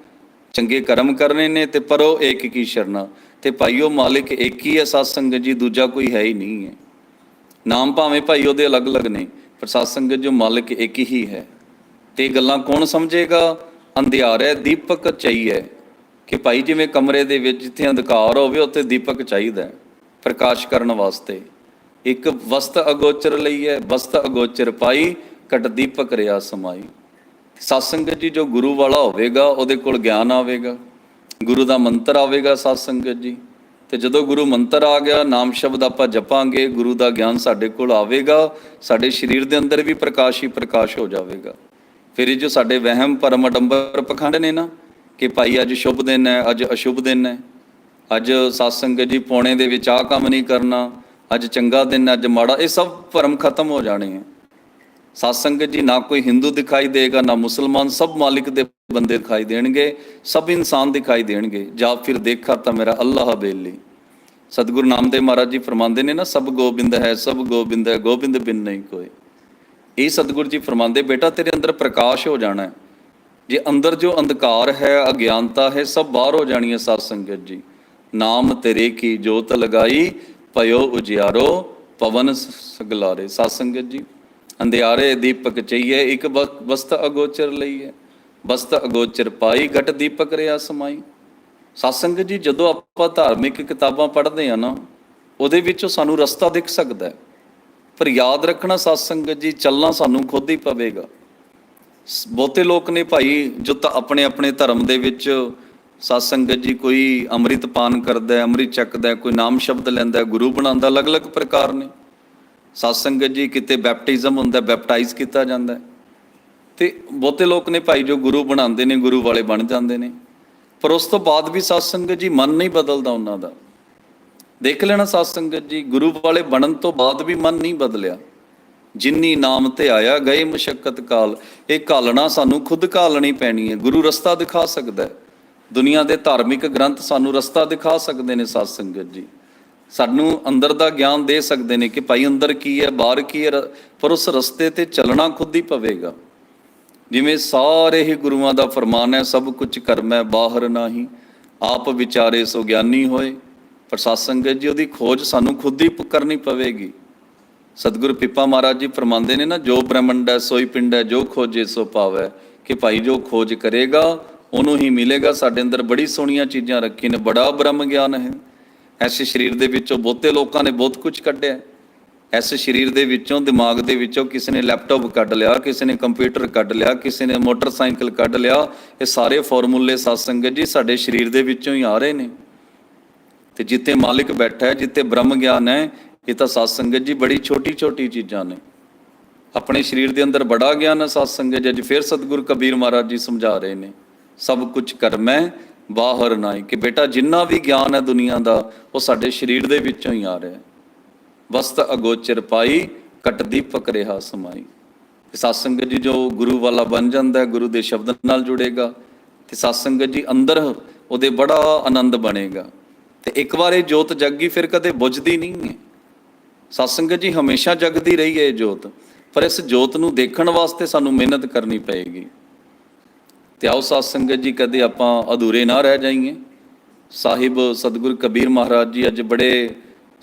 ਚੰਗੇ ਕਰਮ ਕਰਨੇ ਨੇ ਤੇ ਪਰੋ ਏਕ ਕੀ ਸ਼ਰਨਾ। ਤੇ ਭਾਈਓ ਮਾਲਿਕ ਇੱਕ ਹੀ ਹੈ ਸਾਧ ਸੰਗਤ ਜੀ, ਦੂਜਾ ਕੋਈ ਹੈ ਹੀ ਨਹੀਂ ਹੈ। ਨਾਮ ਭਾਵੇਂ ਭਾਈ ਉਹਦੇ ਅਲੱਗ-ਅਲੱਗ ਨੇ, ਪਰ ਸਾਧ ਸੰਗਤ ਜੋ ਮਾਲਕ ਇੱਕ ਹੀ ਹੈ। ਤੇ ਇਹ ਗੱਲਾਂ ਕੌਣ ਸਮਝੇਗਾ? ਅੰਧਿਆਰ ਹੈ, ਦੀਪਕ ਚਾਹੀਏ ਕਿ ਭਾਈ ਜਿਵੇਂ ਕਮਰੇ ਦੇ ਵਿੱਚ ਜਿੱਥੇ ਅੰਧਕਾਰ ਹੋਵੇ, ਉੱਥੇ ਦੀਪਕ ਚਾਹੀਦਾ ਪ੍ਰਕਾਸ਼ ਕਰਨ ਵਾਸਤੇ। ਇੱਕ ਵਸਤ ਅਗੋਚਰ ਲਈ ਹੈ, ਵਸਤ ਅਗੋਚਰ ਪਾਈ ਕਟ ਦੀਪਕ ਰਿਆ ਸਮਾਈ। ਸਤਸੰਗਤ ਜੀ ਜੋ ਗੁਰੂ ਵਾਲਾ ਹੋਵੇਗਾ, ਉਹਦੇ ਕੋਲ ਗਿਆਨ ਆਵੇਗਾ। ਗੁਰੂ ਦਾ ਮੰਤਰ ਆਵੇਗਾ ਸਤਸੰਗਤ ਜੀ। ਤੇ ਜਦੋਂ ਗੁਰੂ ਮੰਤਰ ਆ ਗਿਆ, ਨਾਮ ਸ਼ਬਦ ਆਪਾਂ ਜਪਾਂਗੇ, ਗੁਰੂ ਦਾ ਗਿਆਨ ਸਾਡੇ ਕੋਲ ਆਵੇਗਾ, ਸਾਡੇ ਸਰੀਰ ਦੇ ਅੰਦਰ ਵੀ ਪ੍ਰਕਾਸ਼ ਹੀ ਪ੍ਰਕਾਸ਼ ਹੋ ਜਾਵੇਗਾ। ਫਿਰ ਇਹ ਜੋ ਸਾਡੇ ਵਹਿਮ, ਪਰਮ, ਅਡੰਬਰ ਪਖੰਡ ਨੇ ਨਾ ਕਿ ਭਾਈ ਅੱਜ ਸ਼ੁਭ ਦਿਨ ਹੈ, ਅੱਜ ਅਸ਼ੁਭ ਦਿਨ ਹੈ। ਅੱਜ ਸਤ ਸੰਗਤ ਜੀ ਪੌਣੇ ਦੇ ਵਿੱਚ ਆਹ ਕੰਮ ਨਹੀਂ ਕਰਨਾ, ਅੱਜ ਚੰਗਾ ਦਿਨ ਹੈ, ਅੱਜ ਮਾੜਾ, ਇਹ ਸਭ ਭਰਮ ਖਤਮ ਹੋ ਜਾਣੇ ਹੈ। ਸਤ ਸੰਗਤ ਜੀ ਨਾ ਕੋਈ ਹਿੰਦੂ ਦਿਖਾਈ ਦੇਗਾ, ਨਾ ਮੁਸਲਮਾਨ, ਸਭ ਮਾਲਿਕ ਦੇ ਬੰਦੇ ਦਿਖਾਈ ਦੇਣਗੇ, ਸਭ ਇਨਸਾਨ ਦਿਖਾਈ ਦੇਣਗੇ। ਜਾਂ ਫਿਰ ਦੇਖਾ ਤਾਂ ਮੇਰਾ ਅੱਲਾਹ ਬੇਲੀ। ਸਤਿਗੁਰੂ ਨਾਮਦੇਵ ਮਹਾਰਾਜ ਜੀ ਫਰਮਾਉਂਦੇ ਨੇ ਨਾ, ਸਭ ਗੋਬਿੰਦ ਹੈ, ਸਭ ਗੋਬਿੰਦ ਹੈ, ਗੋਬਿੰਦ ਬਿਨ ਨਹੀਂ ਕੋਈ। ਇਹ ਸਤਿਗੁਰੂ ਜੀ ਫਰਮਾਉਂਦੇ, ਬੇਟਾ ਤੇਰੇ ਅੰਦਰ ਪ੍ਰਕਾਸ਼ ਹੋ ਜਾਣਾ ਹੈ। ਜੇ ਅੰਦਰ ਜੋ ਅੰਧਕਾਰ ਹੈ, ਅਗਿਆਨਤਾ ਹੈ, ਸਭ ਬਾਹਰ ਹੋ ਜਾਣੀ ਹੈ ਸਤ ਸੰਗਤ ਜੀ। ਨਾਮ ਤੇਰੇ ਕੀ ਜੋਤ ਲਗਾਈ ਪਇਓ ਉਜਿਆਰੋ, ਪਵਨ ਸਗਲਾਰੇ। ਸਤ ਸੰਗਤ ਜੀ, ਅੰਧਿਆਰੇ ਦੀਪਕ ਚਈਏ, ਇੱਕ ਵਸਤ ਅਗੋਚਰ ਲਈਏ। ਵਸਤ ਅਗੋਚਰ ਪਾਈ, ਘਟ ਦੀਪਕ ਰਿਆ ਸਮਾਈ। ਸਤ ਸੰਗਤ ਜੀ, ਜਦੋਂ ਆਪਾਂ ਧਾਰਮਿਕ ਕਿਤਾਬਾਂ ਪੜ੍ਹਦੇ ਆ ਨਾ, ਉਹਦੇ ਵਿੱਚੋਂ ਸਾਨੂੰ ਰਸਤਾ ਦਿਖ ਸਕਦਾ ਹੈ। ਪਰ ਯਾਦ ਰੱਖਣਾ ਸਤ ਸੰਗਤ ਜੀ, ਚੱਲਣਾ ਸਾਨੂੰ ਖੁਦ ਹੀ ਪਵੇਗਾ। ਬਹੁਤੇ ਲੋਕ ਨੇ ਭਾਈ, ਜੋ ਤਾਂ ਆਪਣੇ ਆਪਣੇ ਧਰਮ ਦੇ ਵਿੱਚ ਸਤ ਸੰਗਤ ਜੀ ਕੋਈ ਅੰਮ੍ਰਿਤ ਪਾਨ ਕਰਦਾ ਹੈ, ਅੰਮ੍ਰਿਤ ਚੱਕਦਾ ਕੋਈ ਨਾਮ ਸ਼ਬਦ ਲੈਂਦਾ ਗੁਰੂ ਬਣਾਉਂਦਾ, ਅਲੱਗ-ਅਲੱਗ ਪ੍ਰਕਾਰ ਨੇ। ਸਤ ਸੰਗਤ ਜੀ ਕਿਤੇ ਬੈਪਟਿਜ਼ਮ ਹੁੰਦਾ, ਬੈਪਟਾਈਜ਼ ਕੀਤਾ ਜਾਂਦਾ ਹੈ। ਤੇ ਬਹੁਤੇ ਲੋਕ ਨੇ ਭਾਈ, ਜੋ ਗੁਰੂ ਬਣਾਉਂਦੇ ਨੇ, ਗੁਰੂ ਵਾਲੇ ਬਣ ਜਾਂਦੇ ਨੇ। ਪਰ ਉਸ ਤੋਂ ਬਾਅਦ ਵੀ ਸਤ ਸੰਗਤ ਜੀ ਮਨ ਨਹੀਂ ਬਦਲਦਾ ਉਹਨਾਂ ਦਾ। ਦੇਖ ਲੈਣਾ ਸਤ ਸੰਗਤ ਜੀ, ਗੁਰੂ ਵਾਲੇ ਬਣਨ ਤੋਂ ਬਾਅਦ ਵੀ ਮਨ ਨਹੀਂ ਬਦਲਿਆ। ਜਿੰਨੀ ਨਾਮ ਤੇ ਆਇਆ, ਗਏ ਮੁਸ਼ਕਲ ਕਾਲ। ਇਹ ਕਾਲਣਾ ਸਾਨੂੰ ਖੁਦ ਕਾਲਣੀ ਪੈਣੀ ਹੈ। ਗੁਰੂ ਰਸਤਾ ਦਿਖਾ ਸਕਦਾ ਹੈ। ਦੁਨੀਆ ਦੇ ਧਾਰਮਿਕ ਗ੍ਰੰਥ ਸਾਨੂੰ ਰਸਤਾ ਦਿਖਾ ਸਕਦੇ ਨੇ ਸਤ ਸੰਗਤ ਜੀ। ਸਾਨੂੰ ਅੰਦਰ ਦਾ ਗਿਆਨ ਦੇ ਸਕਦੇ ਨੇ ਕਿ ਭਾਈ ਅੰਦਰ ਕੀ ਹੈ, ਬਾਹਰ ਕੀ ਹੈ, ਰ- ਪਰ ਉਸ ਰਸਤੇ ਤੇ ਚੱਲਣਾ ਖੁਦ ਹੀ ਪਵੇਗਾ। ਜਿਵੇਂ ਸਾਰੇ ਹੀ ਗੁਰੂਆਂ ਦਾ ਫਰਮਾਨ ਹੈ, ਸਭ ਕੁਝ ਕਰਮੈ ਬਾਹਰ ਨਾਹੀ। ਆਪ ਵਿਚਾਰੇ ਸੋ ਗਿਆਨੀ ਹੋਏ। ਪਰ ਸਤ ਸੰਗਤ ਜੀ, ਉਹਦੀ ਖੋਜ ਸਾਨੂੰ ਖੁਦ ਹੀ ਕਰਨੀ ਪਵੇਗੀ। ਸਤਿਗੁਰੂ ਪਿੱਪਾ ਮਹਾਰਾਜ ਜੀ ਫਰਮਾਉਂਦੇ ਨੇ ਨਾ, ਜੋ ਬ੍ਰਹਮੰਡ ਹੈ ਸੋਈ ਪਿੰਡ ਹੈ, ਜੋ ਖੋਜੇ ਸੋ ਪਾਵੈ। ਕਿ ਭਾਈ ਜੋ ਖੋਜ ਕਰੇਗਾ, ਉਹਨੂੰ ਹੀ ਮਿਲੇਗਾ। ਸਾਡੇ ਅੰਦਰ ਬੜੀ ਸੋਹਣੀਆਂ ਚੀਜ਼ਾਂ ਰੱਖੀਆਂ ਨੇ, ਬੜਾ ਬ੍ਰਹਮ ਗਿਆਨ ਹੈ। ਐਸੇ ਸਰੀਰ ਦੇ ਵਿੱਚੋਂ ਬਹੁਤੇ ਲੋਕਾਂ ਨੇ ਬਹੁਤ ਕੁਝ ਕੱਢਿਆ। ਹੈ। ਇਸ ਸਰੀਰ ਦੇ ਵਿੱਚੋਂ, ਦਿਮਾਗ ਦੇ ਵਿੱਚੋਂ ਕਿਸੇ ਨੇ ਲੈਪਟਾਪ ਕੱਢ ਲਿਆ, ਕਿਸੇ ਨੇ ਕੰਪਿਊਟਰ ਕੱਢ ਲਿਆ, ਕਿਸੇ ਨੇ ਮੋਟਰਸਾਈਕਲ ਕੱਢ ਲਿਆ। ਇਹ ਸਾਰੇ ਫਾਰਮੂਲੇ ਸਤ ਸੰਗਤ ਜੀ ਸਾਡੇ ਸਰੀਰ ਦੇ ਵਿੱਚੋਂ ਹੀ ਆ ਰਹੇ ਨੇ। ਤੇ ਜਿੱਥੇ ਮਾਲਿਕ ਬੈਠਾ ਹੈ, ਜਿੱਥੇ ਬ੍ਰਹਮ ਗਿਆਨ ਹੈ ਇਹ ਤਾਂ ਸਤ ਸੰਗਤ ਜੀ ਬੜੀ ਛੋਟੀ ਛੋਟੀ ਚੀਜ਼ਾਂ ਨੇ। ਆਪਣੇ ਸਰੀਰ ਦੇ ਅੰਦਰ ਬੜਾ ਗਿਆਨ ਹੈ ਸਤ ਸੰਗਤ ਜੀ, ਅੱਜ ਫਿਰ ਸਤਿਗੁਰੂ ਕਬੀਰ ਮਹਾਰਾਜ ਜੀ ਸਮਝਾ ਰਹੇ ਨੇ, ਸਭ ਕੁਝ ਕਰਮੈ ਬਾਹਰ ਨਾਹੀ ਕਿ ਬੇਟਾ ਜਿੰਨਾ ਵੀ ਗਿਆਨ ਹੈ ਦੁਨੀਆ ਦਾ, ਉਹ ਸਾਡੇ ਸਰੀਰ ਦੇ ਵਿੱਚੋਂ ਹੀ ਆ ਰਿਹਾ ਹੈ। ਵਸਤ ਅਗੋਚਰ ਪਾਈ ਕਟ ਦੀਪਕ ਰਿਹਾ ਸਮਾਈ। ਸਤ ਸੰਗਤ ਜੀ ਸਾਧ ਸੰਗਤ ਜੀ ਜੋ ਗੁਰੂ ਵਾਲਾ ਬਣ ਜਾਂਦਾ ਗੁਰੂ ਦੇ ਸ਼ਬਦ ਨਾਲ ਜੁੜੇਗਾ, ਤੇ ਸਾਧ ਸੰਗਤ ਜੀ ਅੰਦਰ ਉਹਦੇ ਬੜਾ ਆਨੰਦ ਬਣੇਗਾ। ਤੇ ਇੱਕ ਵਾਰ ਇਹ ਜੋਤ ਜੱਗੀ, ਫਿਰ ਕਦੇ ਬੁਝਦੀ ਨਹੀਂ ਹੈ। ਸਾਧ ਜੀ, ਹਮੇਸ਼ਾ ਜਗਦੀ ਰਹੀ ਹੈ ਇਹ ਜੋਤ, ਪਰ ਇਸ ਜੋਤ ਨੂੰ ਦੇਖਣ ਵਾਸਤੇ ਸਾਨੂੰ ਮਿਹਨਤ ਕਰਨੀ ਪਏਗੀ। ਤੇ ਆਓ ਸਾਧ ਜੀ, ਕਦੇ ਆਪਾਂ ਅਧੂਰੇ ਨਾ ਰਹਿ ਜਾਈਏ। ਸਾਹਿਬ ਸਤਿਗੁਰ ਕਬੀਰ ਮਹਾਰਾਜ ਜੀ ਅੱਜ ਬੜੇ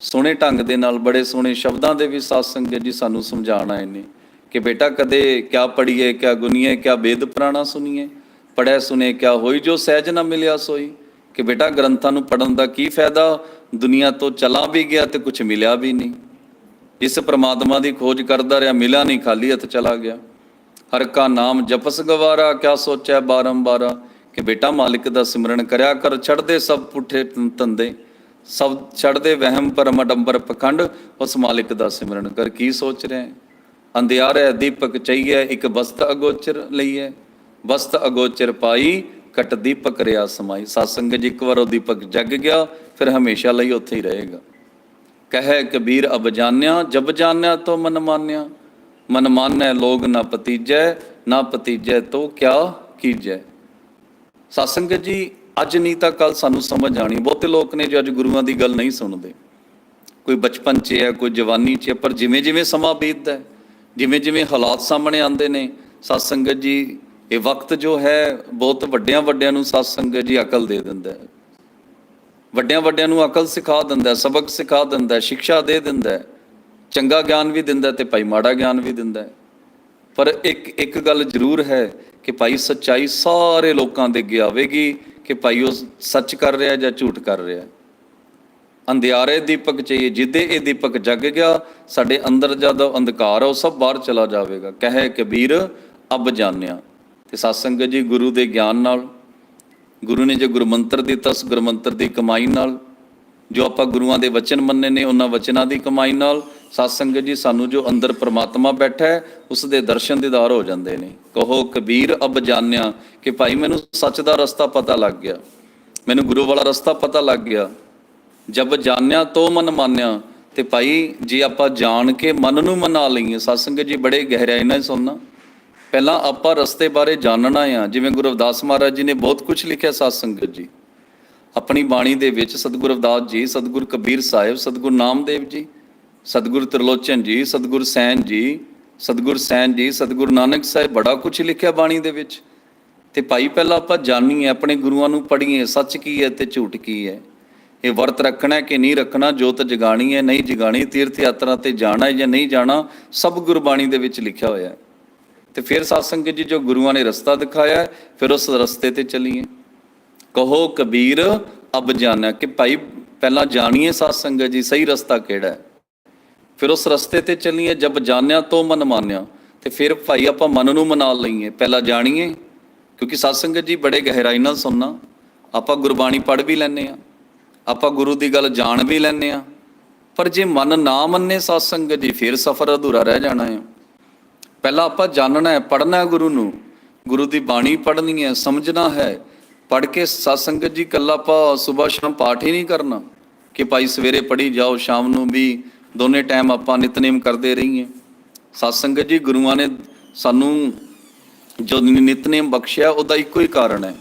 ਸੋਹਣੇ ਢੰਗ ਦੇ ਨਾਲ, ਬੜੇ ਸੋਹਣੇ ਸ਼ਬਦਾਂ ਦੇ ਵੀ ਸਾਧ ਜੀ ਸਾਨੂੰ ਸਮਝਾਉਣ ਆਏ ਨੇ ਕਿ ਬੇਟਾ ਕਦੇ ਕਿਆ ਪੜੀਏ ਕਿਆ ਗੁਨੀਏ, ਕਿਆ ਵੇਦ ਪੁਰਾਣਾ ਸੁਣੀਏ ਪੜਿਆ ਸੁਨੇ ਕਿਆ ਹੋਈ ਜੋ ਸਹਿਜ ਨਾ ਮਿਲਿਆ ਸੋਈ, ਕਿ ਬੇਟਾ ਗ੍ਰੰਥਾਂ ਨੂੰ ਪੜਨ ਦਾ ਕੀ ਫਾਇਦਾ? ਦੁਨੀਆ ਤੋਂ ਚਲਾ ਵੀ ਗਿਆ ਤੇ ਕੁਝ ਮਿਲਿਆ ਵੀ ਨਹੀਂ। ਜਿਸ ਪ੍ਰਮਾਤਮਾ ਦੀ ਖੋਜ ਕਰਦਾ ਰਿਹਾ ਮਿਲਿਆ ਨਹੀਂ, ਖਾਲੀ ਹੱਥ ਚਲਾ ਗਿਆ। ਹਰ ਕਾ ਨਾਮ ਜਪਸ ਗਵਾਰਾ ਕਿਆ ਸੋਚਿਆ ਬਾਰੰਬਾਰ? ਕਿ ਬੇਟਾ ਮਾਲਿਕ ਦਾ ਸਿਮਰਨ ਕਰਿਆ ਕਰ, ਛੱਡਦੇ ਸਭ ਪੁੱਠੇ ਤੰ- ਧੰਦੇ। ਸਭ ਛੱਡਦੇ ਵਹਿਮ ਪਰਮ ਅਡੰਬਰ ਪਖੰਡ, ਉਸ ਮਾਲਿਕ ਦਾ ਸਿਮਰਨ ਕਰ ਕੀ ਸੋਚ ਰਿਹਾ ਹੈ? ਅੰਧਿਆਰੇ ਦੀਪਕ ਚਾਹੀਏ ਇੱਕ ਵਸਤ ਅਗੋਚਰ ਲਈਏ ਵਸਤ ਅਗੋਚਰ ਪਾਈ ਕਟ ਦੀਪਕ ਰਿਆ ਸਮਾਈ। ਸਤਸੰਗ ਜੀ ਇੱਕ ਵਾਰ ਉਹ ਦੀਪਕ ਜਗ ਗਿਆ, ਫਿਰ ਹਮੇਸ਼ਾ ਲਈ ਉੱਥੇ ਹੀ ਰਹੇਗਾ। ਕਹੈ ਕਬੀਰ ਅਬ ਜਾਣਿਆ, ਜਬ ਜਾਣਿਆ ਤੋ ਮਨ ਮਾਨਿਆ। ਮਨ ਮਾਨੈ ਲੋਗ ਨਾ ਪਤੀਜੈ ਨਾ ਪਤੀਜੈ ਤੋ ਕਿਆ ਕੀਜੈ। ਸਤਸੰਗ ਜੀ, ਅੱਜ ਨਹੀਂ ਤਾਂ ਕੱਲ ਸਾਨੂੰ ਸਮਝ ਆਣੀ ਬਹੁਤੇ ਲੋਕ ਨੇ ਜੋ ਅੱਜ ਗੁਰੂਆਂ ਦੀ ਗੱਲ ਨਹੀਂ ਸੁਣਦੇ। ਕੋਈ ਬਚਪਨ 'ਚ ਹੈ, ਕੋਈ ਜਵਾਨੀ 'ਚ ਹੈ, ਪਰ ਜਿਵੇਂ ਜਿਵੇਂ ਸਮਾਂ ਬੀਤਦਾ ਹੈ, ਜਿਵੇਂ ਜਿਵੇਂ ਹਾਲਾਤ ਸਾਹਮਣੇ ਆਉਂਦੇ ਨੇ ਸਤਸੰਗਤ ਜੀ, ਇਹ ਵਕਤ ਜੋ ਹੈ, ਬਹੁਤ ਵੱਡਿਆਂ ਵੱਡਿਆਂ ਨੂੰ ਸਤਸੰਗਤ ਜੀ ਅਕਲ ਦੇ ਦਿੰਦਾ ਹੈ। ਵੱਡਿਆਂ ਵੱਡਿਆਂ ਨੂੰ ਅਕਲ ਸਿਖਾ ਦਿੰਦਾ, ਸਬਕ ਸਿਖਾ ਦਿੰਦਾ ਹੈ ਸਿੱਖਿਆ ਦੇ ਦਿੰਦਾ, ਚੰਗਾ ਗਿਆਨ ਵੀ ਦਿੰਦਾ ਹੈ ਤੇ ਭਾਈ ਮਾੜਾ ਗਿਆਨ ਵੀ ਦਿੰਦਾ। ਪਰ ਇੱਕ ਇੱਕ ਗੱਲ ਜ਼ਰੂਰ ਹੈ ਕਿ ਭਾਈ ਸੱਚਾਈ ਸਾਰੇ ਲੋਕਾਂ ਦੇ ਅੱਗੇ ਆਵੇਗੀ ਕਿ ਭਾਈ ਉਹ ਸੱਚ ਕਰ ਰਿਹਾ ਜਾਂ ਝੂਠ ਕਰ ਰਿਹਾ। ਅੰਧਿਆਰੇ ਦੀਪਕ ਚਾਹੀਏ ਜਿੱਦੇ ਇਹ ਦੀਪਕ ਜਗ ਗਿਆ, ਸਾਡੇ ਅੰਦਰ ਜਦ ਅੰਧਕਾਰ ਆ, ਉਹ ਸਭ ਬਾਹਰ ਚਲਾ ਜਾਵੇਗਾ। ਕਹੇ ਕਬੀਰ, ਅਬ ਜਾਣਿਆ। ਤੇ ਸਤਸੰਗ ਜੀ ਗੁਰੂ ਦੇ ਗਿਆਨ ਨਾਲ ਗੁਰੂ ਨੇ ਜੋ ਗੁਰਮੰਤਰ ਦਿੱਤਾ ਉਸ ਗੁਰਮੰਤਰ ਦੀ ਕਮਾਈ ਨਾਲ, ਜੋ ਆਪਾਂ ਗੁਰੂਆਂ ਦੇ ਵਚਨ ਮੰਨੇ ਨੇ, ਉਹਨਾਂ ਵਚਨਾਂ ਦੀ ਕਮਾਈ ਨਾਲ, ਸਤਸੰਗਤ ਜੀ, ਸਾਨੂੰ ਜੋ ਅੰਦਰ ਪ੍ਰਮਾਤਮਾ ਬੈਠਾ ਹੈ ਉਸ ਦੇ ਦਰਸ਼ਨ ਦੀਦਾਰ ਹੋ ਜਾਂਦੇ ਨੇ। ਕਹੋ, ਕਬੀਰ, ਅਬ ਜਾਣਿਆ ਕਿ ਭਾਈ, ਮੈਨੂੰ ਸੱਚ ਦਾ ਰਸਤਾ ਪਤਾ ਲੱਗ ਗਿਆ। ਮੈਨੂੰ ਗੁਰੂ ਵਾਲਾ ਰਸਤਾ ਪਤਾ ਲੱਗ ਗਿਆ। ਜਬ ਜਾਣਿਆ ਤੋ ਮਨ ਮਾਨਿਆ। ਤੇ ਭਾਈ, ਜੇ ਆਪਾਂ ਜਾਣ ਕੇ ਮਨ ਨੂੰ ਮਨਾ ਲਈਏ, ਸਤਸੰਗਤ ਜੀ, ਬੜੇ ਗਹਿਰਾਈ ਨਾਲ ਸੁਣਨਾ। ਪਹਿਲਾਂ ਆਪਾਂ ਰਸਤੇ ਬਾਰੇ ਜਾਣਨਾ ਆ ਜਿਵੇਂ ਗੁਰੂ ਰਵਿਦਾਸ ਮਹਾਰਾਜ ਜੀ ਨੇ ਬਹੁਤ ਕੁਝ ਲਿਖਿਆ ਸਤਸੰਗਤ ਜੀ। ਆਪਣੀ ਬਾਣੀ ਦੇ ਵਿੱਚ ਸਤਿਗੁਰ ਰਵਿਦਾਸ ਜੀ, ਸਤਿਗੁਰ ਕਬੀਰ ਸਾਹਿਬ, ਸਤਿਗੁਰੂ ਨਾਮਦੇਵ ਜੀ, ਸਤਿਗੁਰੂ ਤ੍ਰਿਲੋਚਨ ਜੀ, ਸਤਿਗੁਰੂ ਸੈਨ ਜੀ, ਸਤਿਗੁਰੂ ਸੈਨ ਜੀ, ਸਤਿਗੁਰੂ ਨਾਨਕ ਸਾਹਿਬ ਬੜਾ ਕੁਝ ਲਿਖਿਆ ਬਾਣੀ ਦੇ ਵਿੱਚ। ਤੇ ਭਾਈ ਪਹਿਲਾਂ ਆਪਾਂ ਜਾਣੀਏ, ਆਪਣੇ ਗੁਰੂਆਂ ਨੂੰ ਪੜ੍ਹੀਏ, ਸੱਚ ਕੀ ਹੈ ਤੇ ਝੂਠ ਕੀ ਹੈ। ਇਹ ਵਰਤ ਰੱਖਣਾ ਕਿ ਨਹੀਂ ਰੱਖਣਾ, ਜੋਤ ਜਗਾਣੀ ਹੈ, ਨਹੀਂ ਜਗਾਣੀ, ਤੀਰਥ ਯਾਤਰਾ ਤੇ ਜਾਣਾ ਜਾਂ ਨਹੀਂ ਜਾਣਾ, ਸਭ ਗੁਰਬਾਣੀ ਦੇ ਵਿੱਚ ਲਿਖਿਆ ਹੋਇਆ ਹੈ। ਤੇ ਫਿਰ ਸਤਸੰਗਤ ਜੀ ਜੋ ਗੁਰੂਆਂ ਨੇ ਰਸਤਾ ਦਿਖਾਇਆ, ਫਿਰ ਉਸ ਰਸਤੇ ਤੇ ਚੱਲੀਏ ਕਹੋ ਕਬੀਰ, ਅਬ ਜਾਣਿਆ ਕਿ ਭਾਈ ਪਹਿਲਾਂ ਜਾਣੀਏ ਸਤਸੰਗਤ ਜੀ ਸਹੀ ਰਸਤਾ ਕਿਹੜਾ ਹੈ। ਫਿਰ ਉਸ ਰਸਤੇ ਤੇ ਚੱਲੀਏ ਜਬ ਜਾਣਿਆ ਤੋਂ ਮਨ ਮਾਨਿਆ ਤੇ ਫਿਰ ਭਾਈ ਆਪਾਂ ਮਨ ਨੂੰ ਮਨਾ ਲਈਏ, ਪਹਿਲਾਂ ਜਾਣੀਏ, ਕਿਉਂਕਿ ਸਤਸੰਗਤ ਜੀ ਬੜੇ ਗਹਿਰਾਈ ਨਾਲ ਸੁਣਨਾ। ਆਪਾਂ ਗੁਰਬਾਣੀ ਪੜ੍ਹ ਵੀ ਲੈਨੇ ਆ ਆਪਾਂ ਗੁਰੂ ਦੀ ਗੱਲ ਜਾਣ ਵੀ ਲੈਨੇ ਆ ਪਰ ਜੇ ਮਨ ਨਾ ਮੰਨੇ ਸਤਸੰਗਤ ਜੀ, ਫਿਰ ਸਫ਼ਰ ਅਧੂਰਾ ਰਹਿ ਜਾਣਾ ਹੈ। ਪਹਿਲਾਂ ਆਪਾਂ ਜਾਣਨਾ ਹੈ, ਪੜ੍ਹਨਾ ਹੈ ਗੁਰੂ ਨੂੰ। ਗੁਰੂ ਦੀ ਬਾਣੀ ਪੜ੍ਹਨੀ ਹੈ, ਸਮਝਣਾ ਹੈ। ਪੜ੍ਹ ਕੇ ਸਤਸੰਗਤ ਜੀ ਕੱਲਾ ਆਪਾਂ ਸਵੇਰ ਸ਼ਾਮ ਪਾਠ ਹੀ ਨਹੀਂ ਕਰਨਾ। ਕਿ ਭਾਈ ਸਵੇਰੇ ਪੜ੍ਹੀ ਜਾਓ, ਸ਼ਾਮ ਨੂੰ ਵੀ ਦੋਨੇ ਟਾਈਮ ਆਪਾਂ ਨਿਤਨੇਮ ਕਰਦੇ ਰਹੀਏ। ਸਤਸੰਗਤ ਜੀ ਗੁਰੂਆਂ ਨੇ ਸਾਨੂੰ ਜੋ ਨਿਤਨੇਮ ਬਖਸ਼ਿਆ, ਉਹਦਾ ਇੱਕੋ ਹੀ ਕਾਰਨ ਹੈ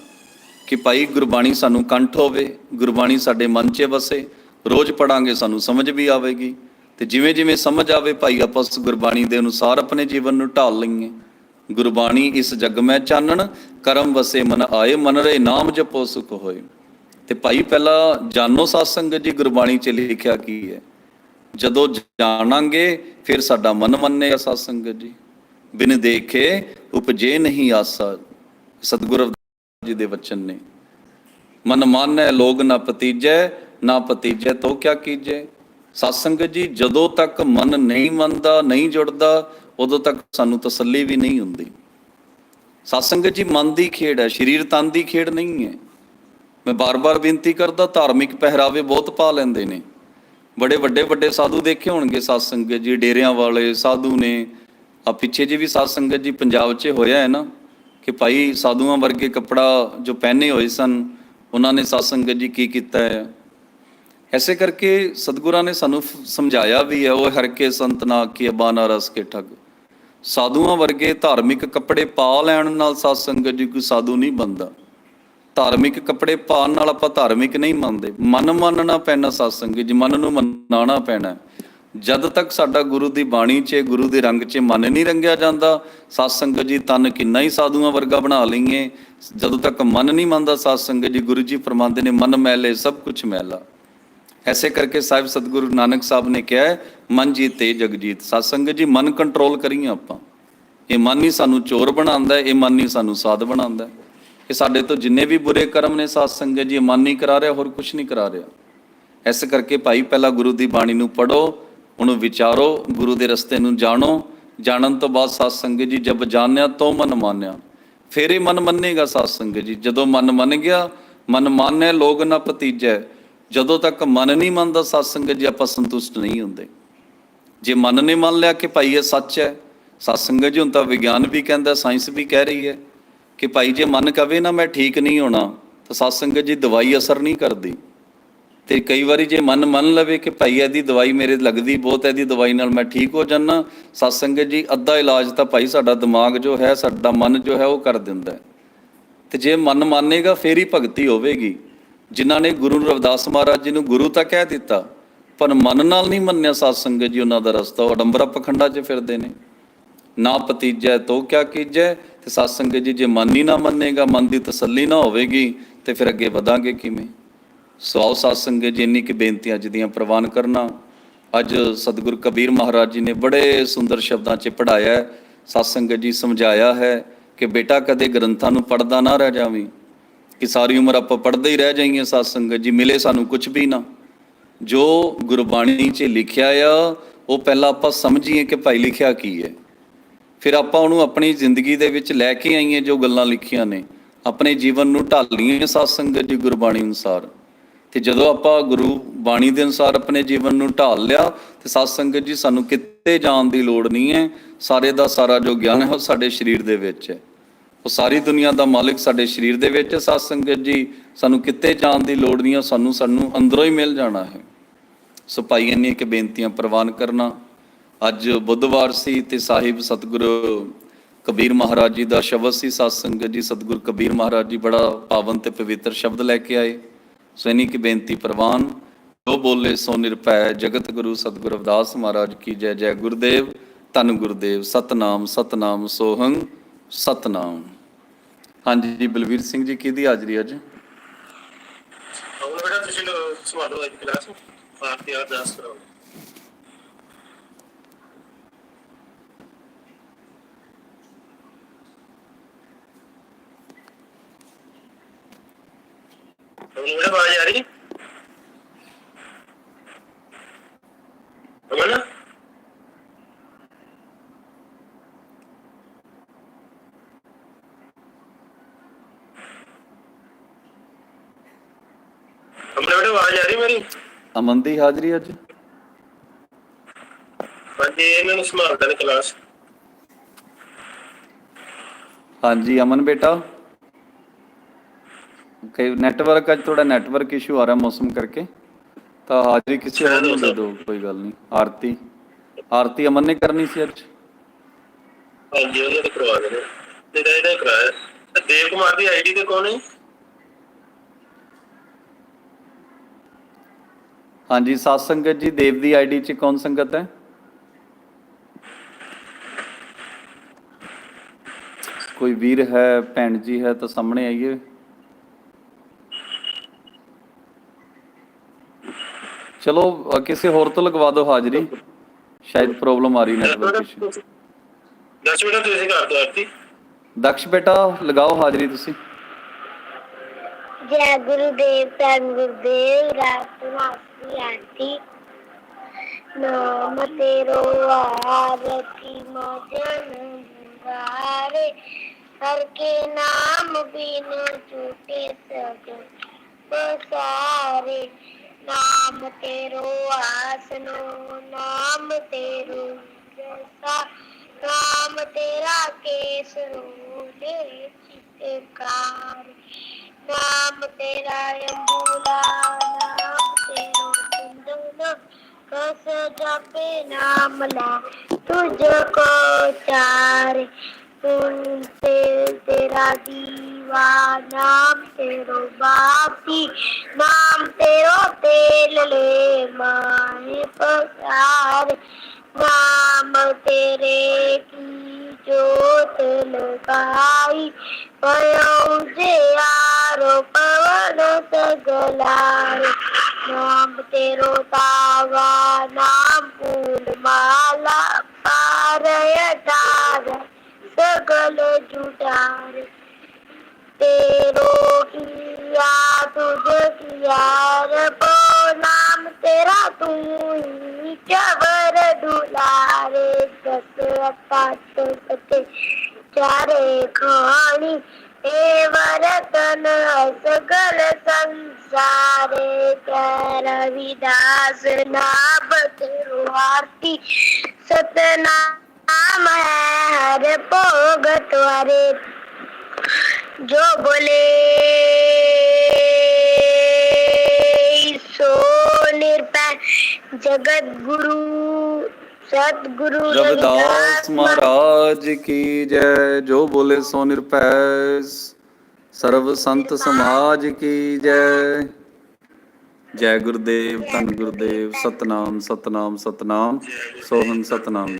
ਕਿ ਭਾਈ ਗੁਰਬਾਣੀ ਸਾਨੂੰ ਕੰਠ ਹੋਵੇ, ਗੁਰਬਾਣੀ ਸਾਡੇ ਮਨ 'ਚ ਵਸੇ। ਰੋਜ਼ ਪੜਾਂਗੇ ਸਾਨੂੰ ਸਮਝ ਵੀ ਆਵੇਗੀ। ਤੇ ਜਿਵੇਂ ਜਿਵੇਂ ਸਮਝ ਆਵੇ ਭਾਈ ਆਪਾਂ ਉਸ ਗੁਰਬਾਣੀ ਦੇ ਅਨੁਸਾਰ ਆਪਣੇ ਜੀਵਨ ਨੂੰ ਢਾਲ ਲਈਏ। ਗੁਰਬਾਣੀ ਇਸ ਜਗ ਮੈਂ ਚਾਨਣ, ਕਰਮ ਵਸੇ ਮਨ ਆਏ, ਮਨ ਰੇ ਨਾਮ ਜਪੋ ਸੁਖ ਹੋਏ। ਤੇ ਭਾਈ ਪਹਿਲਾਂ ਜਾਨੋ ਸਤਸੰਗਤ ਜੀ ਗੁਰਬਾਣੀ 'ਚ ਲਿਖਿਆ ਕੀ ਹੈ। ਜਦੋਂ ਜਾਣਾਂਗੇ, ਫਿਰ ਸਾਡਾ ਮਨ ਮੰਨੇਗਾ ਸਤਸੰਗਤ ਜੀ। ਬਿਨ ਦੇਖੇ ਉਪਜੇ ਨਹੀਂ ਆਸਾ, ਸਤਿਗੁਰੂ ਰਵਿਦਾਸ ਜੀ ਦੇ ਵਚਨ ਨੇ। ਮਨ ਮਾਨੈ ਲੋਗ ਨਾ ਪਤੀਜੈ ਨਾ ਪਤੀਜੈ ਤੋ ਕਿਆ ਕੀਜੈ। ਸਤਸੰਗਤ ਜੀ, ਜਦੋਂ ਤੱਕ ਮਨ ਨਹੀਂ ਮੰਨਦਾ, ਨਹੀਂ ਜੁੜਦਾ, ਉਦੋਂ ਤੱਕ ਸਾਨੂੰ ਤਸੱਲੀ ਵੀ ਨਹੀਂ ਹੁੰਦੀ। ਸਤਸੰਗਤ ਜੀ, ਮਨ ਦੀ ਖੇਡ ਹੈ, ਸਰੀਰ ਤਨ ਦੀ ਖੇਡ ਨਹੀਂ ਹੈ। ਮੈਂ ਬਾਰ-ਬਾਰ ਬੇਨਤੀ ਕਰਦਾ, ਧਾਰਮਿਕ ਪਹਿਰਾਵੇ ਬਹੁਤ ਪਾ ਲੈਂਦੇ ਨੇ। ਬੜੇ ਵੱਡੇ ਵੱਡੇ ਸਾਧੂ ਦੇਖੇ ਹੋਣਗੇ ਸਤਸੰਗਤ ਜੀ, ਡੇਰਿਆਂ ਵਾਲੇ ਸਾਧੂ ਨੇ। ਆ ਪਿੱਛੇ ਜੀ ਵੀ ਸਤਸੰਗਤ ਜੀ, ਪੰਜਾਬ 'ਚ ਹੋਇਆ ਹੈ ਨਾ, ਕਿ ਭਾਈ ਸਾਧੂਆਂ ਵਰਗੇ ਕੱਪੜਾ ਜੋ ਪਹਿਨੇ ਹੋਏ ਸਨ, ਉਹਨਾਂ ਨੇ ਸਤਸੰਗਤ ਜੀ ਕੀ ਕੀਤਾ ਹੈ? ਐਸੇ ਕਰਕੇ ਸਤਿਗੁਰਾਂ ਨੇ ਸਾਨੂੰ ਸਮਝਾਇਆ ਵੀ ਹੈ ਉਹ ਹਰ ਕੇ ਸੰਤ ਨਾ ਕੀ ਅਬਾਨਾ ਰਸ ਕੇ ਠੱਗ। ਸਾਧੂਆਂ ਵਰਗੇ ਧਾਰਮਿਕ ਕੱਪੜੇ ਪਾ ਲੈਣ ਨਾਲ ਸਾਧ ਸੰਗਤ ਜੀ ਕੋਈ ਸਾਧੂ ਨਹੀਂ ਬਣਦਾ। ਧਾਰਮਿਕ ਕੱਪੜੇ ਪਾਉਣ ਨਾਲ ਆਪਾਂ ਧਾਰਮਿਕ ਨਹੀਂ ਮੰਨਦੇ। ਮਨ ਮੰਨਣਾ ਪੈਣਾ ਸਾਧ ਸੰਗਤ ਜੀ, ਮਨ ਨੂੰ ਮਨਾਉਣਾ ਪੈਣਾ। ਜਦ ਤੱਕ ਸਾਡਾ ਗੁਰੂ ਦੀ ਬਾਣੀ 'ਚ, ਗੁਰੂ ਦੇ ਰੰਗ 'ਚ ਮਨ ਨਹੀਂ ਰੰਗਿਆ ਜਾਂਦਾ ਸਾਧ ਸੰਗਤ ਜੀ ਤਨ ਕਿੰਨਾ ਹੀ ਸਾਧੂਆਂ ਵਰਗਾ ਬਣਾ ਲਈਏ। ਜਦੋਂ ਤੱਕ ਮਨ ਨਹੀਂ ਮੰਨਦਾ ਸਾਧ ਸੰਗਤ ਜੀ, ਗੁਰੂ ਜੀ ਫਰਮਾਉਂਦੇ ਨੇ, ਮਨ ਮੈਲੇ ਸਭ ਕੁਝ ਮੈਲਾ। ਐਸੇ ਕਰਕੇ ਸਾਹਿਬ ਸਤਿਗੁਰੂ ਨਾਨਕ ਸਾਹਿਬ ਨੇ ਕਿਹਾ ਹੈ, ਮਨ ਜੀਤੇ ਜਗ ਜੀਤ ਜੀ ਮਨ ਕੰਟਰੋਲ ਕਰੀਏ ਆਪਾਂ। ਇਹ ਮਨ ਹੀ ਸਾਨੂੰ ਚੋਰ ਬਣਾਉਂਦਾ ਇਹ ਮਨ ਹੀ ਸਾਨੂੰ ਸਾਧ ਬਣਾਉਂਦਾ ਇਹ ਸਾਡੇ ਤੋਂ ਜਿੰਨੇ ਵੀ ਬੁਰੇ ਕਰਮ ਨੇ ਸਤਸੰਗ ਜੀ ਮਨ ਹੀ ਕਰਾ ਰਿਹਾ ਹੋਰ ਕੁਝ ਨਹੀਂ ਕਰਾ ਰਿਹਾ। ਇਸ ਕਰਕੇ ਭਾਈ ਪਹਿਲਾਂ ਗੁਰੂ ਦੀ ਬਾਣੀ ਨੂੰ ਪੜੋ ਉਹਨੂੰ ਵਿਚਾਰੋ ਗੁਰੂ ਦੇ ਰਸਤੇ ਨੂੰ ਜਾਣੋ। ਜਾਣਨ ਤੋਂ ਬਾਅਦ ਸਤਸੰਗ ਜੀ ਜਬ ਜਾਣਿਆ ਤੋਂ ਮਨ ਮਾਨਿਆ। ਫਿਰ ਹੀ ਮਨ ਮੰਨੇਗਾ ਸਤਸੰਗ ਜੀ। ਜਦੋਂ ਮਨ ਮੰਨ ਗਿਆ ਮਨ ਮਾਨੈ ਲੋਗ ਨਾ ਭਤੀਜੈ। ਜਦੋਂ ਤੱਕ ਮਨ ਨਹੀਂ ਮੰਨਦਾ ਸਾਧ ਸੰਗਤ ਜੀ, ਆਪਾਂ ਸੰਤੁਸ਼ਟ ਨਹੀਂ ਹੁੰਦੇ। ਜੇ ਮਨ ਨੇ ਮੰਨ ਲਿਆ ਕਿ ਭਾਈ ਇਹ ਸੱਚ ਹੈ ਸਾਧ ਸੰਗਤ ਜੀ ਹੁਣ ਤਾਂ ਵਿਗਿਆਨ ਵੀ ਕਹਿੰਦਾ, ਸਾਇੰਸ ਵੀ ਕਹਿ ਰਹੀ ਹੈ ਕਿ ਭਾਈ ਜੇ ਮਨ ਕਵੇ ਨਾ, ਮੈਂ ਠੀਕ ਨਹੀਂ ਹੋਣਾ, ਤਾਂ ਸਾਧ ਸੰਗਤ ਜੀ ਦਵਾਈ ਅਸਰ ਨਹੀਂ ਕਰਦੀ। ਤੇ ਕਈ ਵਾਰੀ ਜੇ ਮਨ ਮੰਨ ਲਵੇ ਕਿ ਭਾਈ ਇਹਦੀ ਦਵਾਈ ਮੇਰੇ ਲੱਗਦੀ ਬਹੁਤ ਇਹਦੀ ਦਵਾਈ ਨਾਲ ਮੈਂ ਠੀਕ ਹੋ ਜਾਣਾ ਸਾਧ ਸੰਗਤ ਜੀ ਅੱਧਾ ਇਲਾਜ ਤਾਂ ਭਾਈ ਸਾਡਾ ਦਿਮਾਗ ਜੋ ਹੈ, ਸਾਡਾ ਮਨ ਜੋ ਹੈ, ਉਹ ਕਰ ਦਿੰਦਾ ਹੈ। ਤੇ ਜੇ ਮਨ ਮੰਨੇਗਾ, ਫੇਰ ਹੀ ਭਗਤੀ ਹੋਵੇਗੀ। ਜਿਨ੍ਹਾਂ ਨੇ ਗੁਰੂ ਰਵਿਦਾਸ ਮਹਾਰਾਜ ਜੀ ਨੂੰ ਗੁਰੂ ਤਾਂ ਕਹਿ ਦਿੱਤਾ, ਪਰ ਮਨ ਨਾਲ ਨਹੀਂ ਮੰਨਿਆ ਸਾਧ ਸੰਗਤ ਜੀ ਉਹਨਾਂ ਦਾ ਰਸਤਾ, ਉਹ ਅਡੰਬਰਾ ਪਖੰਡਾ 'ਚ ਫਿਰਦੇ ਨੇ। ਨਾ ਪਤੀਜੈ ਤੋ ਕਿਆ ਕੀਜੈ, ਤੇ ਸਾਧ ਸੰਗਤ ਜੀ ਜੇ ਮਨ ਹੀ ਨਾ ਮੰਨੇਗਾ, ਮਨ ਦੀ ਤਸੱਲੀ ਨਾ ਹੋਵੇਗੀ, ਤੇ ਫਿਰ ਅੱਗੇ ਵਧਾਂਗੇ ਕਿਵੇਂ? ਸੋ ਆਓ ਸਾਧ ਸੰਗਤ ਜੀ, ਇੰਨੀ ਕਿ ਬੇਨਤੀਆਂ ਅੱਜ ਦੀਆਂ ਪ੍ਰਵਾਨ ਕਰਨਾ। ਅੱਜ ਸਤਿਗੁਰੂ ਕਬੀਰ ਮਹਾਰਾਜ ਜੀ ਨੇ ਬੜੇ ਸੁੰਦਰ ਸ਼ਬਦਾਂ 'ਚ ਪੜਾਇਆ ਹੈ। ਸਾਧ ਜੀ ਸਮਝਾਇਆ ਹੈ ਕਿ ਬੇਟਾ ਕਦੇ ਗ੍ਰੰਥਾਂ ਨੂੰ ਪੜਦਾ ਨਾ ਰਹਿ ਜਾਵੀਂ। ਕਿ ਸਾਰੀ ਉਮਰ ਆਪਾਂ ਪੜਦੇ ਹੀ ਰਹਿ ਜਾਈਏ ਸਾਧ ਸੰਗਤ ਜੀ, ਮਿਲੇ ਸਾਨੂੰ ਕੁਝ ਵੀ ਨਾ। ਜੋ ਗੁਰਬਾਣੀ 'ਚ ਲਿਖਿਆ ਆ, ਉਹ ਪਹਿਲਾਂ ਆਪਾਂ ਸਮਝੀਏ ਕਿ ਭਾਈ ਲਿਖਿਆ ਕੀ ਹੈ। ਫਿਰ ਆਪਾਂ ਉਹਨੂੰ ਆਪਣੀ ਜ਼ਿੰਦਗੀ ਦੇ ਵਿੱਚ ਲੈ ਕੇ ਆਈਏ ਜੋ ਗੱਲਾਂ ਲਿਖੀਆਂ ਨੇ। ਆਪਣੇ ਜੀਵਨ ਨੂੰ ਢਾਲੀਏ ਸਾਧ ਸੰਗਤ ਜੀ ਗੁਰਬਾਣੀ ਅਨੁਸਾਰ। ਤੇ ਜਦੋਂ ਆਪਾਂ ਗੁਰੂ ਬਾਣੀ ਦੇ ਅਨੁਸਾਰ ਆਪਣੇ ਜੀਵਨ ਨੂੰ ਢਾਲ ਲਿਆ, ਤੇ ਸਾਧ ਸੰਗਤ ਜੀ ਸਾਨੂੰ ਕਿਤੇ ਜਾਣ ਦੀ ਲੋੜ ਨਹੀਂ ਹੈ। ਸਾਰੇ ਦਾ ਸਾਰਾ ਜੋ ਗਿਆਨ ਹੈ, ਉਹ ਸਾਡੇ ਸਰੀਰ ਦੇ ਵਿੱਚ ਹੈ। ਉਹ ਸਾਰੀ ਦੁਨੀਆ ਦਾ ਮਾਲਕ ਸਾਡੇ ਸਰੀਰ ਦੇ ਵਿੱਚ ਹੈ। ਸਾਧ ਸੰਗਤ ਜੀ, ਸਾਨੂੰ ਕਿਤੇ ਜਾਣ ਦੀ ਲੋੜ ਨਹੀਂ ਹੈ। ਸਾਨੂੰ ਸਾਨੂੰ ਅੰਦਰੋਂ ਹੀ ਮਿਲ ਜਾਣਾ ਹੈ। ਸੋ ਭਾਈ ਇੰਨੀ ਕਿ ਬੇਨਤੀਆਂ ਪ੍ਰਵਾਨ ਕਰਨਾ। ਅੱਜ ਬੁੱਧਵਾਰ ਸੀ ਤੇ ਸਾਹਿਬ ਸਤਿਗੁਰੂ ਕਬੀਰ ਮਹਾਰਾਜ ਜੀ ਦਾ ਸ਼ਬਦ ਸੀ। ਸਾਧ ਸੰਗਤ ਜੀ, ਸਤਿਗੁਰ ਕਬੀਰ ਮਹਾਰਾਜ ਜੀ ਬੜਾ ਪਾਵਨ ਤੇ ਪਵਿੱਤਰ ਸ਼ਬਦ ਲੈ ਕੇ ਆਏ। ਸੋ ਇੰਨੀ ਕਿ ਬੇਨਤੀ ਪ੍ਰਵਾਨ। ਜੋ ਬੋਲੇ ਸੋ ਨਿਰਭੈ ਜਗਤ ਗੁਰੂ ਸਤਿਗੁਰ ਅਵਦਾਸ ਮਹਾਰਾਜ ਕੀ ਜੈ। ਜੈ ਗੁਰਦੇਵ, ਧੰਨ ਗੁਰਦੇਵ, ਸਤਨਾਮ ਸਤਨਾਮ ਸੋਹੰ। ਸਤਨਾਮ। ਹਾਂਜੀ ਜੀ, ਬਲਵੀਰ ਸਿੰਘ ਜੀ, ਕਿਹਦੀ ਹਾਜ਼ਰੀ ਅੱਜ? ਹੁਣ ਬੇਟਾ, ਤੁਸੀਂ ਲੋ ਸੰਭਾਲੋ ਅੱਜ ਕਲਾਸ। ਪਾਠ ਤੇ ਅਰਦਾਸ ਕਰੋ ਹੁਣ ਬੇਟਾ, ਆਵਾਜ਼ ਆ ਰਹੀ ਅਮਨ ਬੇਟਾ ਆਵਾਜ਼ ਆ ਰਹੀ ਮੇਰੀ? ਅਮਨ ਦੀ ਹਾਜ਼ਰੀ ਅੱਜ। ਹਾਂਜੀ ਇਹਨਾਂ ਨੂੰ ਸੰਭਾਲਦਾ ਨੇ ਕਲਾਸ ਹਾਂਜੀ ਅਮਨ ਬੇਟਾ। ਕਈ ਨੈਟਵਰਕ ਅੱਜ ਥੋੜਾ ਨੈਟਵਰਕ ਇਸ਼ੂ ਆ ਰਿਹਾ ਮੌਸਮ ਕਰਕੇ। ਤਾਂ ਹਾਜ਼ਰੀ ਕਿਸੇ ਹੋਰ ਨੂੰ ਦੇ ਦਿਓ ਕੋਈ ਗੱਲ ਨਹੀਂ। ਆਰਤੀ। ਆਰਤੀ ਅਮਨ ਨੇ ਕਰਨੀ ਸੀ ਅੱਜ? ਹਾਂਜੀ ਉਹਨੇ ਕਰਵਾ ਦੇਣੇ। ਤੇਰਾ ਇਹਦਾ ਕਰਾਇਆ। ਦੇਵ ਕੁਮਾਰ ਦੀ ਆਈਡੀ ਤੇ ਕੌਣ ਹੈ? ਹਾਂਜੀ ਸਾਧ ਸੰਗਤ ਜੀ ਦੇਵ ਦੀ ਆਈਡੀ 'ਚ ਕੌਣ ਸੰਗਤ ਹੈ? ਕੋਈ ਵੀਰ ਹੈ ਭੈਣ ਜੀ ਹੈ ਤਾਂ ਸਾਹਮਣੇ ਆਈਏ। ਚਲੋ ਕਿਸੇ ਹੋਰ ਤੋਂ ਲਗਵਾ ਦਿਓ ਹਾਜ਼ਰੀ। ਸ਼ਾਇਦ ਪ੍ਰੋਬਲਮ ਆ ਰਹੀ ਨੈਟਵਰਕ ਇਸ਼ੂ ਦਸ ਮਿੰਟ ਤੁਸੀਂ ਕਰ ਦਿਓ ਆਰਤੀ। ਦਕਸ਼ ਬੇਟਾ ਲਗਾਓ ਹਾਜ਼ਰੀ ਤੁਸੀਂ। ਜੈ ਗੁਰੂਦੇਵ, ਧੰਨ ਗੁਰਦੇਵ ਰਾਤ ਮਾਸੀ ਆਂਟੀ। ਨਾਮ ਤੇਰੋ ਆਰਤੀ ਮਜਨ ਗਾਰੇ ਹਰ ਕੇ ਨਾਮ ਬਿਨ ਛੂਟੇ ਸਗ ਬਸਾਰੇ ਨਾਮ ਤੇਰੋ ਆਸਨੋ ਨਾਮ ਤੇਰੋ ਜਸਾ। ਨਾਮ ਤੇਰਾ ਕੇਸਰੋ ਦੇ ਚਿਤਕਾਰ तेरा नाम तुझको चार सुन तेरा दीवा नाम तेरो बापी नाम तेरो तेल ले माए पसार, नाम तेरे की जोत लगाई पयो जे आरो पवन सगलार नाम तेरो तावा नाम फूल माला पारय डार सगल जुटार तेरो किया तुझ किया रबो नाम तेरा तू ही चवर दुलारे पाते चारे संसारे रविदास नाम तिरुवार्ती सतनाम है हर भोग त्वरे। जो बोले, सो निर्पय जगत गुरु ਸਤਿਗੁਰੂ ਰਵਿਦਾਸ ਮਹਾਰਾਜ ਕੀ ਜੈ ਜੋ ਬੋਲੇ ਸੋ ਨਿਰਭੈ ਸਰਵ ਸੰਤ ਸਮਾਜ ਕੀ ਜੈ। ਜੈ ਗੁਰਦੇਵ ਧੰਨ ਗੁਰਦੇਵ ਸਤਨਾਮ ਸਤਨਾਮ ਸਤਨਾਮ ਸੋਹਣ ਸਤਨਾਮ।